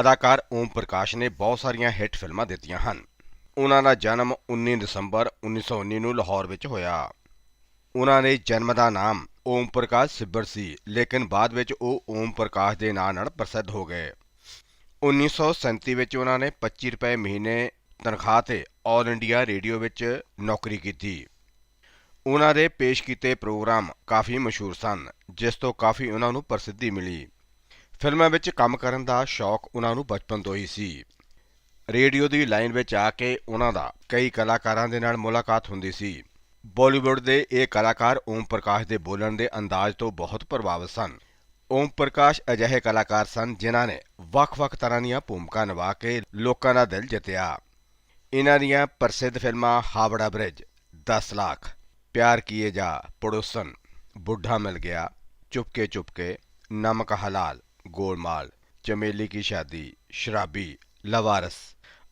ਅਦਾਕਾਰ ਓਮ ਪ੍ਰਕਾਸ਼ ਨੇ ਬਹੁਤ ਸਾਰੀਆਂ ਹਿੱਟ ਫਿਲਮਾਂ ਦਿੱਤੀਆਂ ਹਨ। ਉਹਨਾਂ ਦਾ ਜਨਮ 19 ਦਸੰਬਰ 1919 ਨੂੰ ਲਾਹੌਰ ਵਿੱਚ ਹੋਇਆ। ਉਹਨਾਂ ਦੇ ਜਨਮ ਦਾ ਨਾਮ ਓਮ ਪ੍ਰਕਾਸ਼ ਸਿੱਬਰ ਸੀ, ਲੇਕਿਨ ਬਾਅਦ ਵਿੱਚ ਉਹ ਓਮ ਪ੍ਰਕਾਸ਼ ਦੇ ਨਾਂ ਨਾਲ ਪ੍ਰਸਿੱਧ ਹੋ ਗਏ। 1937 ਵਿੱਚ ਉਹਨਾਂ ਨੇ 25 ਰੁਪਏ ਮਹੀਨੇ ਤਨਖਾਹ ਤੇ ਆਲ ਇੰਡੀਆ ਰੇਡੀਓ ਵਿੱਚ ਨੌਕਰੀ ਕੀਤੀ। ਉਹਨਾਂ ਦੇ ਪੇਸ਼ ਕੀਤੇ ਪ੍ਰੋਗਰਾਮ ਕਾਫੀ ਮਸ਼ਹੂਰ ਸਨ, ਜਿਸ ਤੋਂ ਕਾਫੀ ਉਹਨਾਂ ਨੂੰ ਪ੍ਰਸਿੱਧੀ ਮਿਲੀ। ਫਿਲਮਾਂ ਵਿੱਚ ਕੰਮ ਕਰਨ ਦਾ ਸ਼ੌਕ ਉਹਨਾਂ ਨੂੰ ਬਚਪਨ ਤੋਂ ਹੀ ਸੀ। ਰੇਡੀਓ ਦੀ ਲਾਈਨ ਵਿੱਚ ਆ ਕੇ ਉਹਨਾਂ ਦਾ ਕਈ ਕਲਾਕਾਰਾਂ ਦੇ ਨਾਲ ਮੁਲਾਕਾਤ ਹੁੰਦੀ ਸੀ। ਬਾਲੀਵੁੱਡ ਦੇ ਇਹ ਕਲਾਕਾਰ ਓਮ ਪ੍ਰਕਾਸ਼ ਦੇ ਬੋਲਣ ਦੇ ਅੰਦਾਜ਼ ਤੋਂ ਬਹੁਤ ਪ੍ਰਭਾਵਿਤ ਸਨ। ਓਮ ਪ੍ਰਕਾਸ਼ ਅਜਿਹੇ ਕਲਾਕਾਰ ਸਨ ਜਿਨ੍ਹਾਂ ਨੇ ਵੱਖ-ਵੱਖ ਤਰ੍ਹਾਂ ਦੀਆਂ ਭੂਮਿਕਾ ਨਿਭਾ ਕੇ ਲੋਕਾਂ ਦਾ ਦਿਲ ਜਿੱਤਿਆ। ਇਹਨਾਂ ਦੀਆਂ ਪ੍ਰਸਿੱਧ ਫਿਲਮਾਂ ਹਾਵੜਾ ਬ੍ਰਿਜ 10 ਲੱਖ, ਪਿਆਰ ਕੀਏ ਜਾ ਪੜੋਸਨ ਬੁੱਢਾ ਮਿਲ ਗਿਆ ਚੁਪਕੇ ਚੁਪਕੇ ਨਮਕ ਹਲਾਲ ਗੋਲਮਾਲ, ਚਮੇਲੀ ਕੀ ਸ਼ਾਦੀ, ਸ਼ਰਾਬੀ, ਲਵਾਰਸ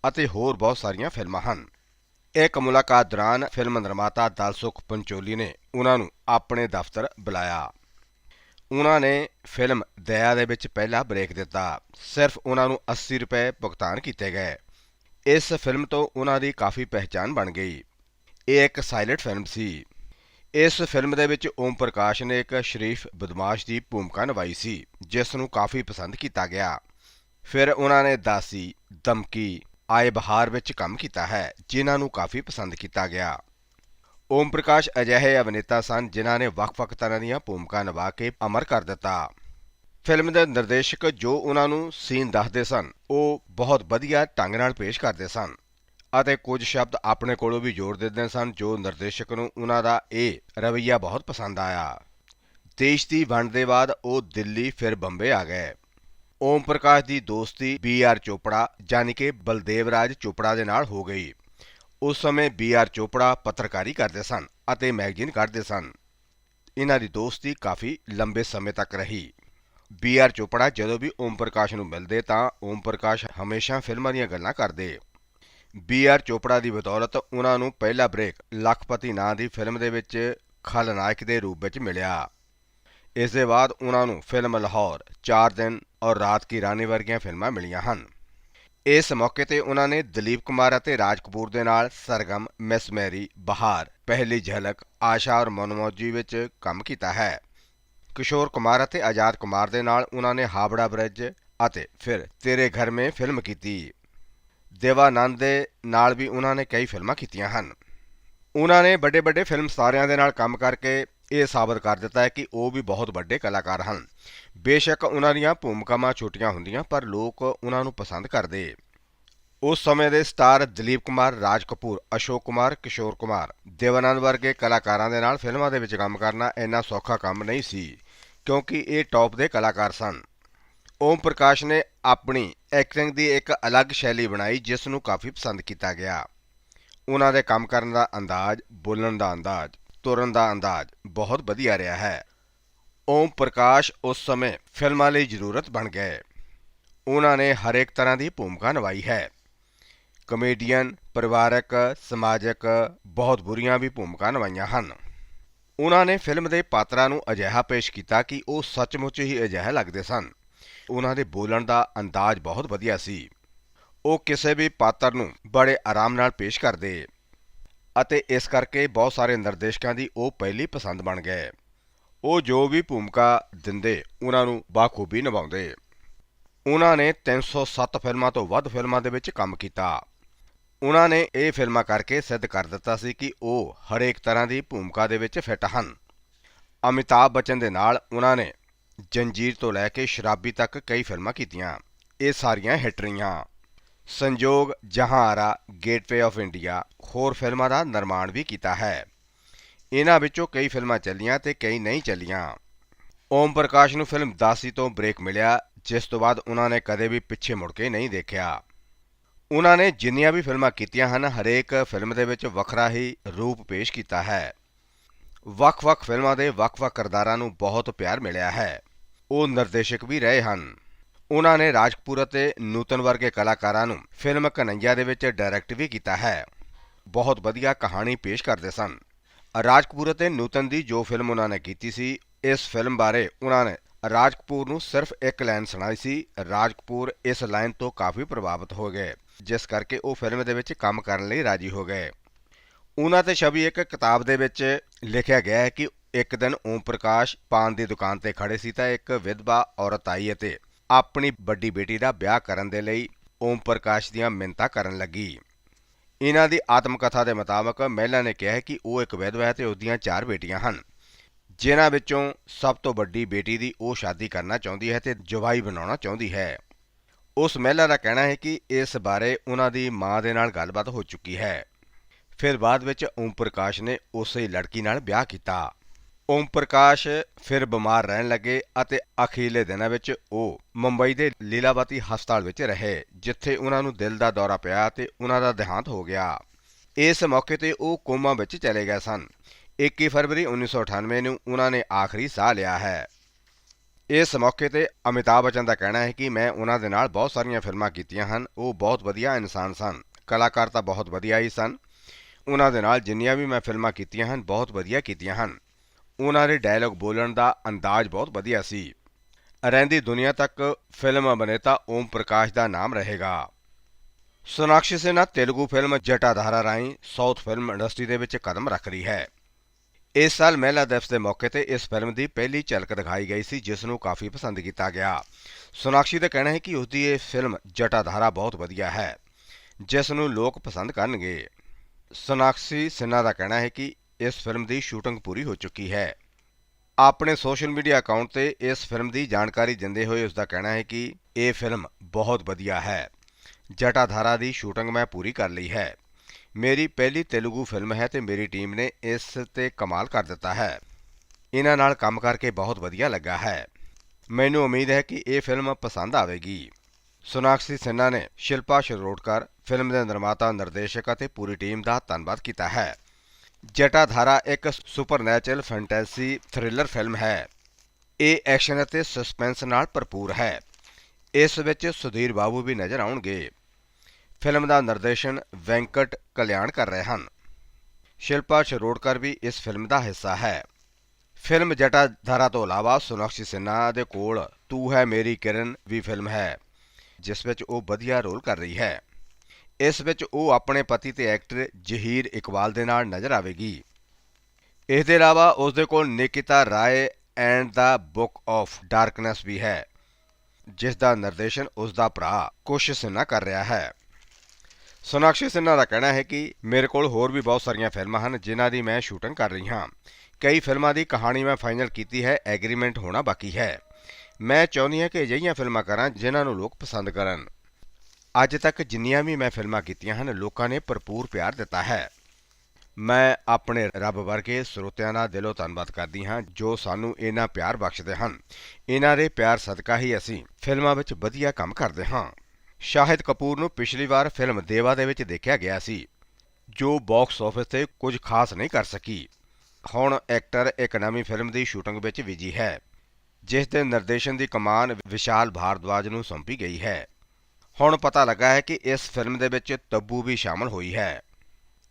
ਅਤੇ ਹੋਰ ਬਹੁਤ ਸਾਰੀਆਂ ਫਿਲਮਾਂ ਹਨ। ਇੱਕ ਮੁਲਾਕਾਤ ਦੌਰਾਨ ਫਿਲਮ ਨਿਰਮਾਤਾ ਦਲਸੁਖ ਪੰਚੋਲੀ ਨੇ ਉਹਨਾਂ ਨੂੰ ਆਪਣੇ ਦਫ਼ਤਰ ਬੁਲਾਇਆ। ਉਹਨਾਂ ਨੇ ਫਿਲਮ ਦਇਆ ਦੇ ਵਿੱਚ ਪਹਿਲਾ ਬ੍ਰੇਕ ਦਿੱਤਾ। ਸਿਰਫ ਉਹਨਾਂ ਨੂੰ 80 ਰੁਪਏ ਭੁਗਤਾਨ ਕੀਤੇ ਗਏ। ਇਸ ਫਿਲਮ ਤੋਂ ਉਹਨਾਂ ਦੀ ਕਾਫੀ ਪਹਿਚਾਨ ਬਣ ਗਈ। ਇਹ ਇੱਕ ਸਾਇਲੈਂਟ ਫਿਲਮ ਸੀ। ਇਸ ਫਿਲਮ ਦੇ ਵਿੱਚ ਓਮ ਪ੍ਰਕਾਸ਼ ਨੇ ਇੱਕ ਸ਼ਰੀਫ ਬਦਮਾਸ਼ ਦੀ ਭੂਮਿਕਾ ਨਿਭਾਈ ਸੀ, ਜਿਸ ਨੂੰ ਕਾਫੀ ਪਸੰਦ ਕੀਤਾ ਗਿਆ। ਫਿਰ ਉਹਨਾਂ ਨੇ ਦਾਸੀ, ਦਮਕੀ, ਆਏ ਬਹਾਰ ਵਿੱਚ ਕੰਮ ਕੀਤਾ ਹੈ, ਜਿਨ੍ਹਾਂ ਨੂੰ ਕਾਫੀ ਪਸੰਦ ਕੀਤਾ ਗਿਆ। ਓਮ ਪ੍ਰਕਾਸ਼ ਅਜਿਹੇ ਅਭਿਨੇਤਾ ਸਨ ਜਿਨ੍ਹਾਂ ਨੇ ਵੱਖ-ਵੱਖ ਤਰ੍ਹਾਂ ਦੀਆਂ ਭੂਮਿਕਾ ਨਿਭਾ ਕੇ ਅਮਰ ਕਰ ਦਿੱਤਾ। ਫਿਲਮ ਦੇ ਨਿਰਦੇਸ਼ਕ ਜੋ ਉਹਨਾਂ ਨੂੰ ਸੀਨ ਦੱਸਦੇ ਸਨ, ਉਹ ਬਹੁਤ ਵਧੀਆ ਢੰਗ ਨਾਲ ਪੇਸ਼ ਕਰਦੇ ਸਨ। ਅਤੇ ਕੁਝ ਸ਼ਬਦ ਆਪਣੇ ਕੋਲੋਂ ਵੀ ਜੋੜ ਦਿੰਦੇ ਸਨ, ਜੋ ਨਿਰਦੇਸ਼ਕ ਨੂੰ ਉਹਨਾਂ ਦਾ ਇਹ ਰਵੱਈਆ ਬਹੁਤ ਪਸੰਦ ਆਇਆ। ਦੇਸ਼ ਦੀ ਵੰਡ ਦੇ ਬਾਅਦ ਉਹ ਦਿੱਲੀ ਫਿਰ ਬੰਬੇ ਆ ਗਏ। ਓਮ ਪ੍ਰਕਾਸ਼ ਦੀ ਦੋਸਤੀ ਬੀ ਆਰ ਚੋਪੜਾ ਯਾਨੀ ਕਿ ਬਲਦੇਵ ਰਾਜ ਚੋਪੜਾ ਦੇ ਨਾਲ ਹੋ ਗਈ। ਉਸ ਸਮੇਂ ਬੀ ਆਰ ਚੋਪੜਾ ਪੱਤਰਕਾਰੀ ਕਰਦੇ ਸਨ ਅਤੇ ਮੈਗਜ਼ੀਨ ਕੱਢਦੇ ਸਨ। ਇਹਨਾਂ ਦੀ ਦੋਸਤੀ ਕਾਫੀ ਲੰਬੇ ਸਮੇਂ ਤੱਕ ਰਹੀ। ਬੀ ਆਰ ਚੋਪੜਾ ਜਦੋਂ ਵੀ ਓਮ ਪ੍ਰਕਾਸ਼ ਨੂੰ ਮਿਲਦੇ ਤਾਂ ਓਮ ਪ੍ਰਕਾਸ਼ ਹਮੇਸ਼ਾ ਫਿਲਮਾਂ ਦੀਆਂ ਗੱਲਾਂ ਕਰਦੇ। ਬੀ ਆਰ ਚੋਪੜਾ ਦੀ ਬਦੌਲਤ ਉਹਨਾਂ ਨੂੰ ਪਹਿਲਾ ਬ੍ਰੇਕ ਲੱਖਪਤੀ ਨਾਂ ਦੀ ਫਿਲਮ ਦੇ ਵਿੱਚ ਖਲਨਾਇਕ ਦੇ ਰੂਪ ਵਿੱਚ ਮਿਲਿਆ। ਇਸ ਦੇ ਬਾਅਦ ਉਹਨਾਂ ਨੂੰ ਫਿਲਮ ਲਾਹੌਰ 4 ਦਿਨ ਔਰ ਰਾਤ ਕੀ ਰਾਣੀ ਵਰਗੀਆਂ ਫਿਲਮਾਂ ਮਿਲੀਆਂ ਹਨ। ਇਸ ਮੌਕੇ ਤੇ ਉਹਨਾਂ ਨੇ ਦਲੀਪ ਕੁਮਾਰ ਅਤੇ ਰਾਜ ਕਪੂਰ ਦੇ ਨਾਲ ਸਰਗਮ, ਮਿਸ ਮੈਰੀ, ਬਹਾਰ, ਪਹਿਲੀ ਝਲਕ, ਆਸ਼ਾ ਔਰ ਮਨਮੌਜੀ ਵਿੱਚ ਕੰਮ ਕੀਤਾ ਹੈ। ਕਿਸ਼ੋਰ ਕੁਮਾਰ ਅਤੇ ਆਜ਼ਾਦ ਕੁਮਾਰ ਦੇ ਨਾਲ ਉਹਨਾਂ ਨੇ ਹਾਵੜਾ ਬ੍ਰਿਜ ਅਤੇ ਫਿਰ ਤੇਰੇ ਘਰ ਮੇ ਫਿਲਮ ਕੀਤੀ। ਦੇਵਾਨੰਦ ਦੇ ਨਾਲ ਵੀ ਉਹਨਾਂ ਨੇ ਕਈ ਫਿਲਮਾਂ ਕੀਤੀਆਂ ਹਨ। ਉਹਨਾਂ ਨੇ ਵੱਡੇ ਵੱਡੇ ਫਿਲਮ ਸਤਾਰਿਆਂ ਦੇ ਨਾਲ ਕੰਮ ਕਰਕੇ ਇਹ ਸਾਬਤ ਕਰ ਦਿੱਤਾ ਹੈ ਕਿ ਉਹ ਵੀ ਬਹੁਤ ਵੱਡੇ ਕਲਾਕਾਰ ਹਨ। ਬੇਸ਼ੱਕ ਉਹਨਾਂ ਦੀਆਂ ਭੂਮਿਕਾਵਾਂ ਛੋਟੀਆਂ ਹੁੰਦੀਆਂ, ਪਰ ਲੋਕ ਉਹਨਾਂ ਨੂੰ ਪਸੰਦ ਕਰਦੇ। ਉਸ ਸਮੇਂ ਦੇ ਸਟਾਰ ਦਲੀਪ ਕੁਮਾਰ, ਰਾਜ ਕਪੂਰ, ਅਸ਼ੋਕ ਕੁਮਾਰ, ਕਿਸ਼ੋਰ ਕੁਮਾਰ, ਦੇਵਾਨੰਦ ਵਰਗੇ ਕਲਾਕਾਰਾਂ ਦੇ ਨਾਲ ਫਿਲਮਾਂ ਦੇ ਵਿੱਚ ਕੰਮ ਕਰਨਾ ਇੰਨਾ ਸੌਖਾ ਕੰਮ ਨਹੀਂ ਸੀ, ਕਿਉਂਕਿ ਇਹ ਟੌਪ ਦੇ ਕਲਾਕਾਰ ਸਨ। ਓਮ ਪ੍ਰਕਾਸ਼ ਨੇ ਆਪਣੀ ਐਕਟਿੰਗ ਦੀ ਇੱਕ ਅਲੱਗ ਸ਼ੈਲੀ ਬਣਾਈ, ਜਿਸ ਨੂੰ ਕਾਫੀ ਪਸੰਦ ਕੀਤਾ ਗਿਆ। ਉਹਨਾਂ ਦੇ ਕੰਮ ਕਰਨ ਦਾ ਅੰਦਾਜ਼, ਬੋਲਣ ਦਾ ਅੰਦਾਜ਼, ਤੁਰਨ ਦਾ ਅੰਦਾਜ਼ ਬਹੁਤ ਵਧੀਆ ਰਿਹਾ ਹੈ। ਓਮ ਪ੍ਰਕਾਸ਼ ਉਸ ਸਮੇਂ ਫਿਲਮਾਂ ਲਈ ਜ਼ਰੂਰਤ ਬਣ ਗਏ। ਉਹਨਾਂ ਨੇ ਹਰੇਕ ਤਰ੍ਹਾਂ ਦੀ ਭੂਮਿਕਾ ਨਿਭਾਈ ਹੈ। ਕਮੇਡੀਅਨ, ਪਰਿਵਾਰਕ, ਸਮਾਜਿਕ ਬਹੁਤ ਬੁਰੀਆਂ ਵੀ ਭੂਮਿਕਾ ਨਿਭਾਈਆਂ ਹਨ। ਉਹਨਾਂ ਨੇ ਫਿਲਮ ਦੇ ਪਾਤਰਾਂ ਨੂੰ ਅਜਿਹਾ ਪੇਸ਼ ਕੀਤਾ ਕਿ ਉਹ ਸੱਚਮੁੱਚ ਹੀ ਅਜਿਹਾ ਲੱਗਦੇ ਸਨ। ਉਹਨਾਂ ਦੇ ਬੋਲਣ ਦਾ ਅੰਦਾਜ਼ ਬਹੁਤ ਵਧੀਆ ਸੀ। ਉਹ ਕਿਸੇ ਵੀ ਪਾਤਰ ਨੂੰ ਬੜੇ ਆਰਾਮ ਨਾਲ ਪੇਸ਼ ਕਰਦੇ ਅਤੇ ਇਸ ਕਰਕੇ ਬਹੁਤ ਸਾਰੇ ਨਿਰਦੇਸ਼ਕਾਂ ਦੀ ਉਹ ਪਹਿਲੀ ਪਸੰਦ ਬਣ ਗਏ। ਉਹ ਜੋ ਵੀ ਭੂਮਿਕਾ ਦਿੰਦੇ, ਉਹਨਾਂ ਨੂੰ ਬਾਖੂਬੀ ਨਿਭਾਉਂਦੇ। ਉਹਨਾਂ ਨੇ 307 ਫਿਲਮਾਂ ਤੋਂ ਵੱਧ ਫਿਲਮਾਂ ਦੇ ਵਿੱਚ ਕੰਮ ਕੀਤਾ। ਉਹਨਾਂ ਨੇ ਇਹ ਫਿਲਮਾਂ ਕਰਕੇ ਸਿੱਧ ਕਰ ਦਿੱਤਾ ਸੀ ਕਿ ਉਹ ਹਰੇਕ ਤਰ੍ਹਾਂ ਦੀ ਭੂਮਿਕਾ ਦੇ ਵਿੱਚ ਫਿੱਟ ਹਨ। ਅਮਿਤਾਭ ਬਚਨ ਦੇ ਨਾਲ ਉਹਨਾਂ ਨੇ ਜੰਜੀਰ ਤੋਂ ਲੈ ਕੇ ਸ਼ਰਾਬੀ ਤੱਕ ਕਈ ਫਿਲਮਾਂ ਕੀਤੀਆਂ। ਇਹ ਸਾਰੀਆਂ ਹਿੱਟ ਰਹੀਆਂ। ਸੰਜੋਗ, ਜਹਾਂਰਾ ਗੇਟਵੇ ਆਫ ਇੰਡੀਆ ਹੋਰ ਫਿਲਮਾਂ ਦਾ ਨਿਰਮਾਣ ਵੀ ਕੀਤਾ ਹੈ। ਇਹਨਾਂ ਵਿੱਚੋਂ ਕਈ ਫਿਲਮਾਂ ਚੱਲੀਆਂ ਤੇ ਕਈ ਨਹੀਂ ਚੱਲੀਆਂ। ਓਮ ਪ੍ਰਕਾਸ਼ ਨੂੰ ਫਿਲਮ ਦਾਸੀ ਤੋਂ ਬ੍ਰੇਕ ਮਿਲਿਆ, ਜਿਸ ਤੋਂ ਬਾਅਦ ਉਹਨਾਂ ਨੇ ਕਦੇ ਵੀ ਪਿੱਛੇ ਮੁੜ ਕੇ ਨਹੀਂ ਦੇਖਿਆ। ਉਹਨਾਂ ਨੇ ਜਿੰਨੀਆਂ ਵੀ ਫਿਲਮਾਂ ਕੀਤੀਆਂ ਹਨ, ਹਰੇਕ ਫਿਲਮ ਦੇ ਵਿੱਚ ਵੱਖਰਾ ਹੀ ਰੂਪ ਪੇਸ਼ ਕੀਤਾ ਹੈ। ਵੱਖ-ਵੱਖ ਫਿਲਮਾਂ ਦੇ ਵੱਖ-ਵੱਖ ਕਿਰਦਾਰਾਂ ਨੂੰ ਬਹੁਤ ਪਿਆਰ ਮਿਲਿਆ ਹੈ। ਉਹ ਨਿਰਦੇਸ਼ਕ ਵੀ ਰਹੇ ਹਨ। ਉਹਨਾਂ ਨੇ ਰਾਜਕਪੂਰ ਅਤੇ ਨੂਤਨ ਵਰਗੇ ਕਲਾਕਾਰਾਂ ਨੂੰ ਫਿਲਮ ਕਨਈਆ ਦੇ ਵਿੱਚ ਡਾਇਰੈਕਟ ਵੀ ਕੀਤਾ ਹੈ। ਬਹੁਤ ਵਧੀਆ ਕਹਾਣੀ ਪੇਸ਼ ਕਰਦੇ ਸਨ। ਰਾਜਕਪੂਰ ਅਤੇ ਨੂਤਨ ਦੀ ਜੋ ਫਿਲਮ ਉਹਨਾਂ ਨੇ ਕੀਤੀ ਸੀ, ਇਸ ਫਿਲਮ ਬਾਰੇ ਉਹਨਾਂ ਨੇ ਰਾਜ ਕਪੂਰ ਨੂੰ ਸਿਰਫ ਇੱਕ ਲਾਈਨ ਸੁਣਾਈ ਸੀ ਰਾਜ ਕਪੂਰ ਇਸ ਲਾਈਨ ਤੋਂ ਕਾਫੀ ਪ੍ਰਭਾਵਿਤ ਹੋ ਗਏ ਜਿਸ ਕਰਕੇ ਉਹ ਫਿਲਮ ਦੇ ਵਿੱਚ ਕੰਮ ਕਰਨ ਲਈ ਰਾਜੀ ਹੋ ਗਏ। ਉਹਨਾਂ ਤੇ ਛਵੀ ਇੱਕ ਕਿਤਾਬ ਦੇ ਵਿੱਚ ਲਿਖਿਆ ਗਿਆ ਹੈ ਕਿ ਇੱਕ ਦਿਨ ਓਮ ਪ੍ਰਕਾਸ਼ ਪਾਨ ਦੀ ਦੁਕਾਨ ਤੇ ਖੜੇ ਸੀ ਤਾਂ ਇੱਕ ਵਿਧਵਾ ਔਰਤ ਆਈ ਅਤੇ ਆਪਣੀ ਵੱਡੀ ਬੇਟੀ ਦਾ ਵਿਆਹ ਕਰਨ ਦੇ ਲਈ ਓਮ ਪ੍ਰਕਾਸ਼ ਦੀਆਂ ਮਿੰਨਤਾਂ ਕਰਨ ਲੱਗੀ। ਇਹਨਾਂ ਦੀ ਆਤਮ ਕਥਾ ਦੇ ਮੁਤਾਬਕ ਮਹਿਲਾ ਨੇ ਕਿਹਾ ਕਿ ਉਹ ਇੱਕ ਵਿਧਵਾ ਹੈ ਤੇ ਉਸਦੀਆਂ ਚਾਰ ਬੇਟੀਆਂ ਹਨ। ਜਿਨ੍ਹਾਂ ਵਿੱਚੋਂ ਸਭ ਤੋਂ ਵੱਡੀ ਬੇਟੀ ਦੀ ਉਹ ਸ਼ਾਦੀ ਕਰਨਾ ਚਾਹੁੰਦੀ ਹੈ ਤੇ ਜਵਾਈ ਬਣਾਉਣਾ ਚਾਹੁੰਦੀ ਹੈ। ਉਸ ਮਹਿਲਾ ਦਾ ਕਹਿਣਾ ਹੈ ਕਿ ਇਸ ਬਾਰੇ ਉਹਨਾਂ ਦੀ ਮਾਂ ਦੇ ਨਾਲ ਗੱਲਬਾਤ ਹੋ ਚੁੱਕੀ ਹੈ। ਫਿਰ ਬਾਅਦ ਵਿੱਚ ਓਮ ਪ੍ਰਕਾਸ਼ ਨੇ ਉਸੇ ਲੜਕੀ ਨਾਲ ਵਿਆਹ ਕੀਤਾ। ਓਮ ਪ੍ਰਕਾਸ਼ ਫਿਰ ਬਿਮਾਰ ਰਹਿਣ ਲੱਗੇ ਅਤੇ ਅਖੀਰਲੇ ਦਿਨਾਂ ਵਿੱਚ ਉਹ ਮੁੰਬਈ ਦੇ ਲੀਲਾਵਤੀ ਹਸਪਤਾਲ ਵਿੱਚ ਰਹੇ, ਜਿੱਥੇ ਉਹਨਾਂ ਨੂੰ ਦਿਲ ਦਾ ਦੌਰਾ ਪਿਆ ਤੇ ਉਹਨਾਂ ਦਾ ਦੇਹਾਂਤ ਹੋ ਗਿਆ। ਇਸ ਮੌਕੇ ਤੇ ਉਹ ਕੋਮਾ ਵਿੱਚ ਚਲੇ ਗਏ ਸਨ। 21 ਫਰਵਰੀ 1998 ਨੂੰ ਉਹਨਾਂ ਨੇ ਆਖਰੀ ਸਾਹ ਲਿਆ ਹੈ। ਇਸ ਮੌਕੇ ਤੇ ਅਮਿਤਾਭ ਬੱਚਨ ਦਾ ਕਹਿਣਾ ਹੈ ਕਿ ਮੈਂ ਉਹਨਾਂ ਦੇ ਨਾਲ ਬਹੁਤ ਸਾਰੀਆਂ ਫਿਲਮਾਂ ਕੀਤੀਆਂ ਹਨ, ਉਹ ਬਹੁਤ ਵਧੀਆ ਇਨਸਾਨ ਸਨ। ਕਲਾਕਾਰ ਤਾਂ ਬਹੁਤ ਵਧੀਆ ਹੀ ਸਨ। ਉਹਨਾਂ ਦੇ ਨਾਲ ਜਿੰਨੀਆਂ ਵੀ ਮੈਂ ਫਿਲਮਾਂ ਕੀਤੀਆਂ ਹਨ, ਬਹੁਤ ਵਧੀਆ ਕੀਤੀਆਂ ਹਨ। ਉਹਨਾਂ ਦੇ ਡਾਇਲੌਗ ਬੋਲਣ ਦਾ ਅੰਦਾਜ਼ ਬਹੁਤ ਵਧੀਆ ਸੀ। ਰਹਿੰਦੀ ਦੁਨੀਆ ਤੱਕ ਫਿਲਮ ਅਭਿਨੇਤਾ ਓਮ ਪ੍ਰਕਾਸ਼ ਦਾ ਨਾਮ ਰਹੇਗਾ। ਸੋਨਾਕਸ਼ੀ ਸਿਨਹਾ ਤੇਲਗੂ ਫਿਲਮ ਜਟਾਧਾਰਾ ਰਾਹੀਂ ਸਾਊਥ ਫਿਲਮ ਇੰਡਸਟਰੀ ਦੇ ਵਿੱਚ ਕਦਮ ਰੱਖ ਰਹੀ ਹੈ। ਇਸ ਸਾਲ ਮਹਿਲਾ ਦਿਵਸ ਦੇ ਮੌਕੇ ਤੇ ਇਸ ਫਿਲਮ ਦੀ ਪਹਿਲੀ ਝਲਕ ਦਿਖਾਈ ਗਈ ਸੀ, ਜਿਸ ਨੂੰ ਕਾਫੀ ਪਸੰਦ ਕੀਤਾ ਗਿਆ। ਸੋਨਾਕਸ਼ੀ ਦਾ ਕਹਿਣਾ ਹੈ ਕਿ ਉਸ ਦੀ ਇਹ ਫਿਲਮ ਜਟਾਧਾਰਾ ਬਹੁਤ ਵਧੀਆ ਹੈ, ਜਿਸ ਨੂੰ ਲੋਕ ਪਸੰਦ ਕਰਨਗੇ। ਸੋਨਾਕਸ਼ੀ ਸਿਨਹਾ ਦਾ ਕਹਿਣਾ ਹੈ ਕਿ ਇਸ ਫਿਲਮ ਦੀ ਸ਼ੂਟਿੰਗ ਪੂਰੀ ਹੋ ਚੁੱਕੀ ਹੈ। ਆਪਣੇ ਸੋਸ਼ਲ ਮੀਡੀਆ ਅਕਾਊਂਟ ਤੇ ਇਸ ਫਿਲਮ ਦੀ ਜਾਣਕਾਰੀ ਦਿੰਦੇ ਹੋਏ ਉਸ ਦਾ ਕਹਿਣਾ ਹੈ ਕਿ ਇਹ ਫਿਲਮ ਬਹੁਤ ਵਧੀਆ ਹੈ। ਜਟਾਧਾਰਾ ਦੀ ਸ਼ੂਟਿੰਗ ਮੈਂ ਪੂਰੀ ਕਰ ਲਈ ਹੈ। ਮੇਰੀ ਪਹਿਲੀ ਤੇਲੁਗੂ ਫਿਲਮ ਹੈ ਤੇ ਮੇਰੀ ਟੀਮ ਨੇ ਇਸ ਤੇ ਕਮਾਲ ਕਰ ਦਿੱਤਾ ਹੈ। ਇਹਨਾਂ ਨਾਲ ਕੰਮ ਕਰਕੇ ਬਹੁਤ ਵਧੀਆ ਲੱਗਾ ਹੈ। ਮੈਨੂੰ ਉਮੀਦ ਹੈ ਕਿ ਇਹ ਫਿਲਮ ਪਸੰਦ ਆਵੇਗੀ। ਸੋਨਾਕਸ਼ੀ ਸਿਨਹਾ ਨੇ ਸ਼ਿਲਪਾ ਸ਼ਿਰੋਡਕਰ, ਫਿਲਮ ਦੇ ਨਿਰਮਾਤਾ, ਨਿਰਦੇਸ਼ਕ ਅਤੇ ਪੂਰੀ ਟੀਮ ਦਾ ਧੰਨਵਾਦ ਕੀਤਾ ਹੈ। ਜਟਾਧਾਰਾ ਇੱਕ ਸੁਪਰਨੈਚੁਰਲ ਫੈਂਟੈਸੀ ਥ੍ਰਿਲਰ ਫਿਲਮ ਹੈ। ਇਹ ਐਕਸ਼ਨ ਅਤੇ ਸਸਪੈਂਸ ਨਾਲ ਭਰਪੂਰ ਹੈ। ਇਸ ਵਿੱਚ ਸੁਧੀਰ ਬਾਬੂ ਵੀ ਨਜ਼ਰ ਆਉਣਗੇ। ਫਿਲਮ ਦਾ ਨਿਰਦੇਸ਼ਨ ਵੈਂਕਟ ਕਲਿਆਣ ਕਰ ਰਹੇ ਹਨ। ਸ਼ਿਲਪਾ ਸ਼ਿਰੋਡਕਰ ਵੀ ਇਸ ਫਿਲਮ ਦਾ ਹਿੱਸਾ ਹੈ। ਫਿਲਮ ਜਟਾਧਾਰਾ ਤੋਂ ਇਲਾਵਾ ਸੋਨਾਕਸ਼ੀ ਸਿਨਹਾ ਦੇ ਕੋਲ ਤੂੰ ਹੈ ਮੇਰੀ ਕਿਰਨ ਵੀ ਫਿਲਮ ਹੈ। ਜਿਸ ਵਿੱਚ ਉਹ ਵਧੀਆ ਰੋਲ ਕਰ ਰਹੀ ਹੈ। ਇਸ ਵਿੱਚ ਉਹ ਆਪਣੇ ਪਤੀ ਤੇ ਐਕਟਰ ਜਹੀਰ ਇਕਬਾਲ ਦੇ ਨਾਲ ਨਜ਼ਰ ਆਵੇਗੀ। ਇਸ ਦੇ ਇਲਾਵਾ ਉਸ ਦੇ ਕੋਲ Nikita Roy and the book of darkness ਵੀ ਹੈ, ਜਿਸ ਦਾ ਨਿਰਦੇਸ਼ਨ ਉਸ ਦਾ ਭਰਾ ਕੁਸ਼ ਸਿਨਹਾ ਕਰ ਰਿਹਾ ਹੈ। ਸੋਨਾਕਸ਼ੀ ਸਿਨਹਾ ਦਾ ਕਹਿਣਾ ਹੈ ਕਿ ਮੇਰੇ ਕੋਲ ਹੋਰ ਵੀ ਬਹੁਤ ਸਾਰੀਆਂ ਫਿਲਮਾਂ ਹਨ ਜਿਨ੍ਹਾਂ ਦੀ ਮੈਂ ਸ਼ੂਟਿੰਗ ਕਰ ਰਹੀ ਹਾਂ। ਕਈ ਫਿਲਮਾਂ ਦੀ ਕਹਾਣੀ ਮੈਂ ਫਾਈਨਲ ਕੀਤੀ ਹੈ, ਐਗਰੀਮੈਂਟ ਹੋਣਾ ਬਾਕੀ ਹੈ। ਮੈਂ ਚਾਹੁੰਦੀ ਹਾਂ ਕਿ ਅਜਿਹੀਆਂ ਫਿਲਮਾਂ ਕਰਾਂ ਜਿਨ੍ਹਾਂ ਨੂੰ ਲੋਕ ਪਸੰਦ ਕਰਨ। ਅੱਜ ਤੱਕ ਜਿੰਨੀਆਂ ਵੀ ਮੈਂ ਫਿਲਮਾਂ ਕੀਤੀਆਂ ਹਨ, ਲੋਕਾਂ ਨੇ ਭਰਪੂਰ ਪਿਆਰ ਦਿੱਤਾ ਹੈ। ਮੈਂ ਆਪਣੇ ਰੱਬ ਵਰਗੇ ਸਰੋਤਿਆਂ ਦਾ ਦਿਲੋਂ ਧੰਨਵਾਦ ਕਰਦੀ ਹਾਂ ਜੋ ਸਾਨੂੰ ਇੰਨਾ ਪਿਆਰ ਬਖਸ਼ਦੇ ਹਨ। ਇਹਨਾਂ ਦੇ ਪਿਆਰ ਸਦਕਾ ਹੀ ਅਸੀਂ ਫਿਲਮਾਂ ਵਿੱਚ ਵਧੀਆ ਕੰਮ ਕਰਦੇ ਹਾਂ। ਸ਼ਾਹਿਦ ਕਪੂਰ ਨੂੰ ਪਿਛਲੀ ਵਾਰ ਫਿਲਮ ਦੇਵਾ ਦੇ ਵਿੱਚ ਦੇਖਿਆ ਗਿਆ ਸੀ, ਜੋ ਬਾਕਸ ਆਫਿਸ ਤੇ ਕੁਝ ਖਾਸ ਨਹੀਂ ਕਰ ਸਕੀ। ਹੁਣ ਐਕਟਰ ਇੱਕ ਨਵੀਂ ਫਿਲਮ ਦੀ ਸ਼ੂਟਿੰਗ ਵਿੱਚ ਵਿਜ਼ੀ ਹੈ। ਜਿਸ ਦੇ ਨਿਰਦੇਸ਼ਨ ਦੀ ਕਮਾਨ ਵਿਸ਼ਾਲ ਭਾਰਦਵਾਜ ਨੂੰ ਸੌਂਪੀ ਗਈ ਹੈ। ਹੁਣ ਪਤਾ ਲੱਗਾ ਹੈ ਕਿ ਇਸ ਫਿਲਮ ਦੇ ਵਿੱਚ ਤੱਬੂ ਵੀ ਸ਼ਾਮਲ ਹੋਈ ਹੈ।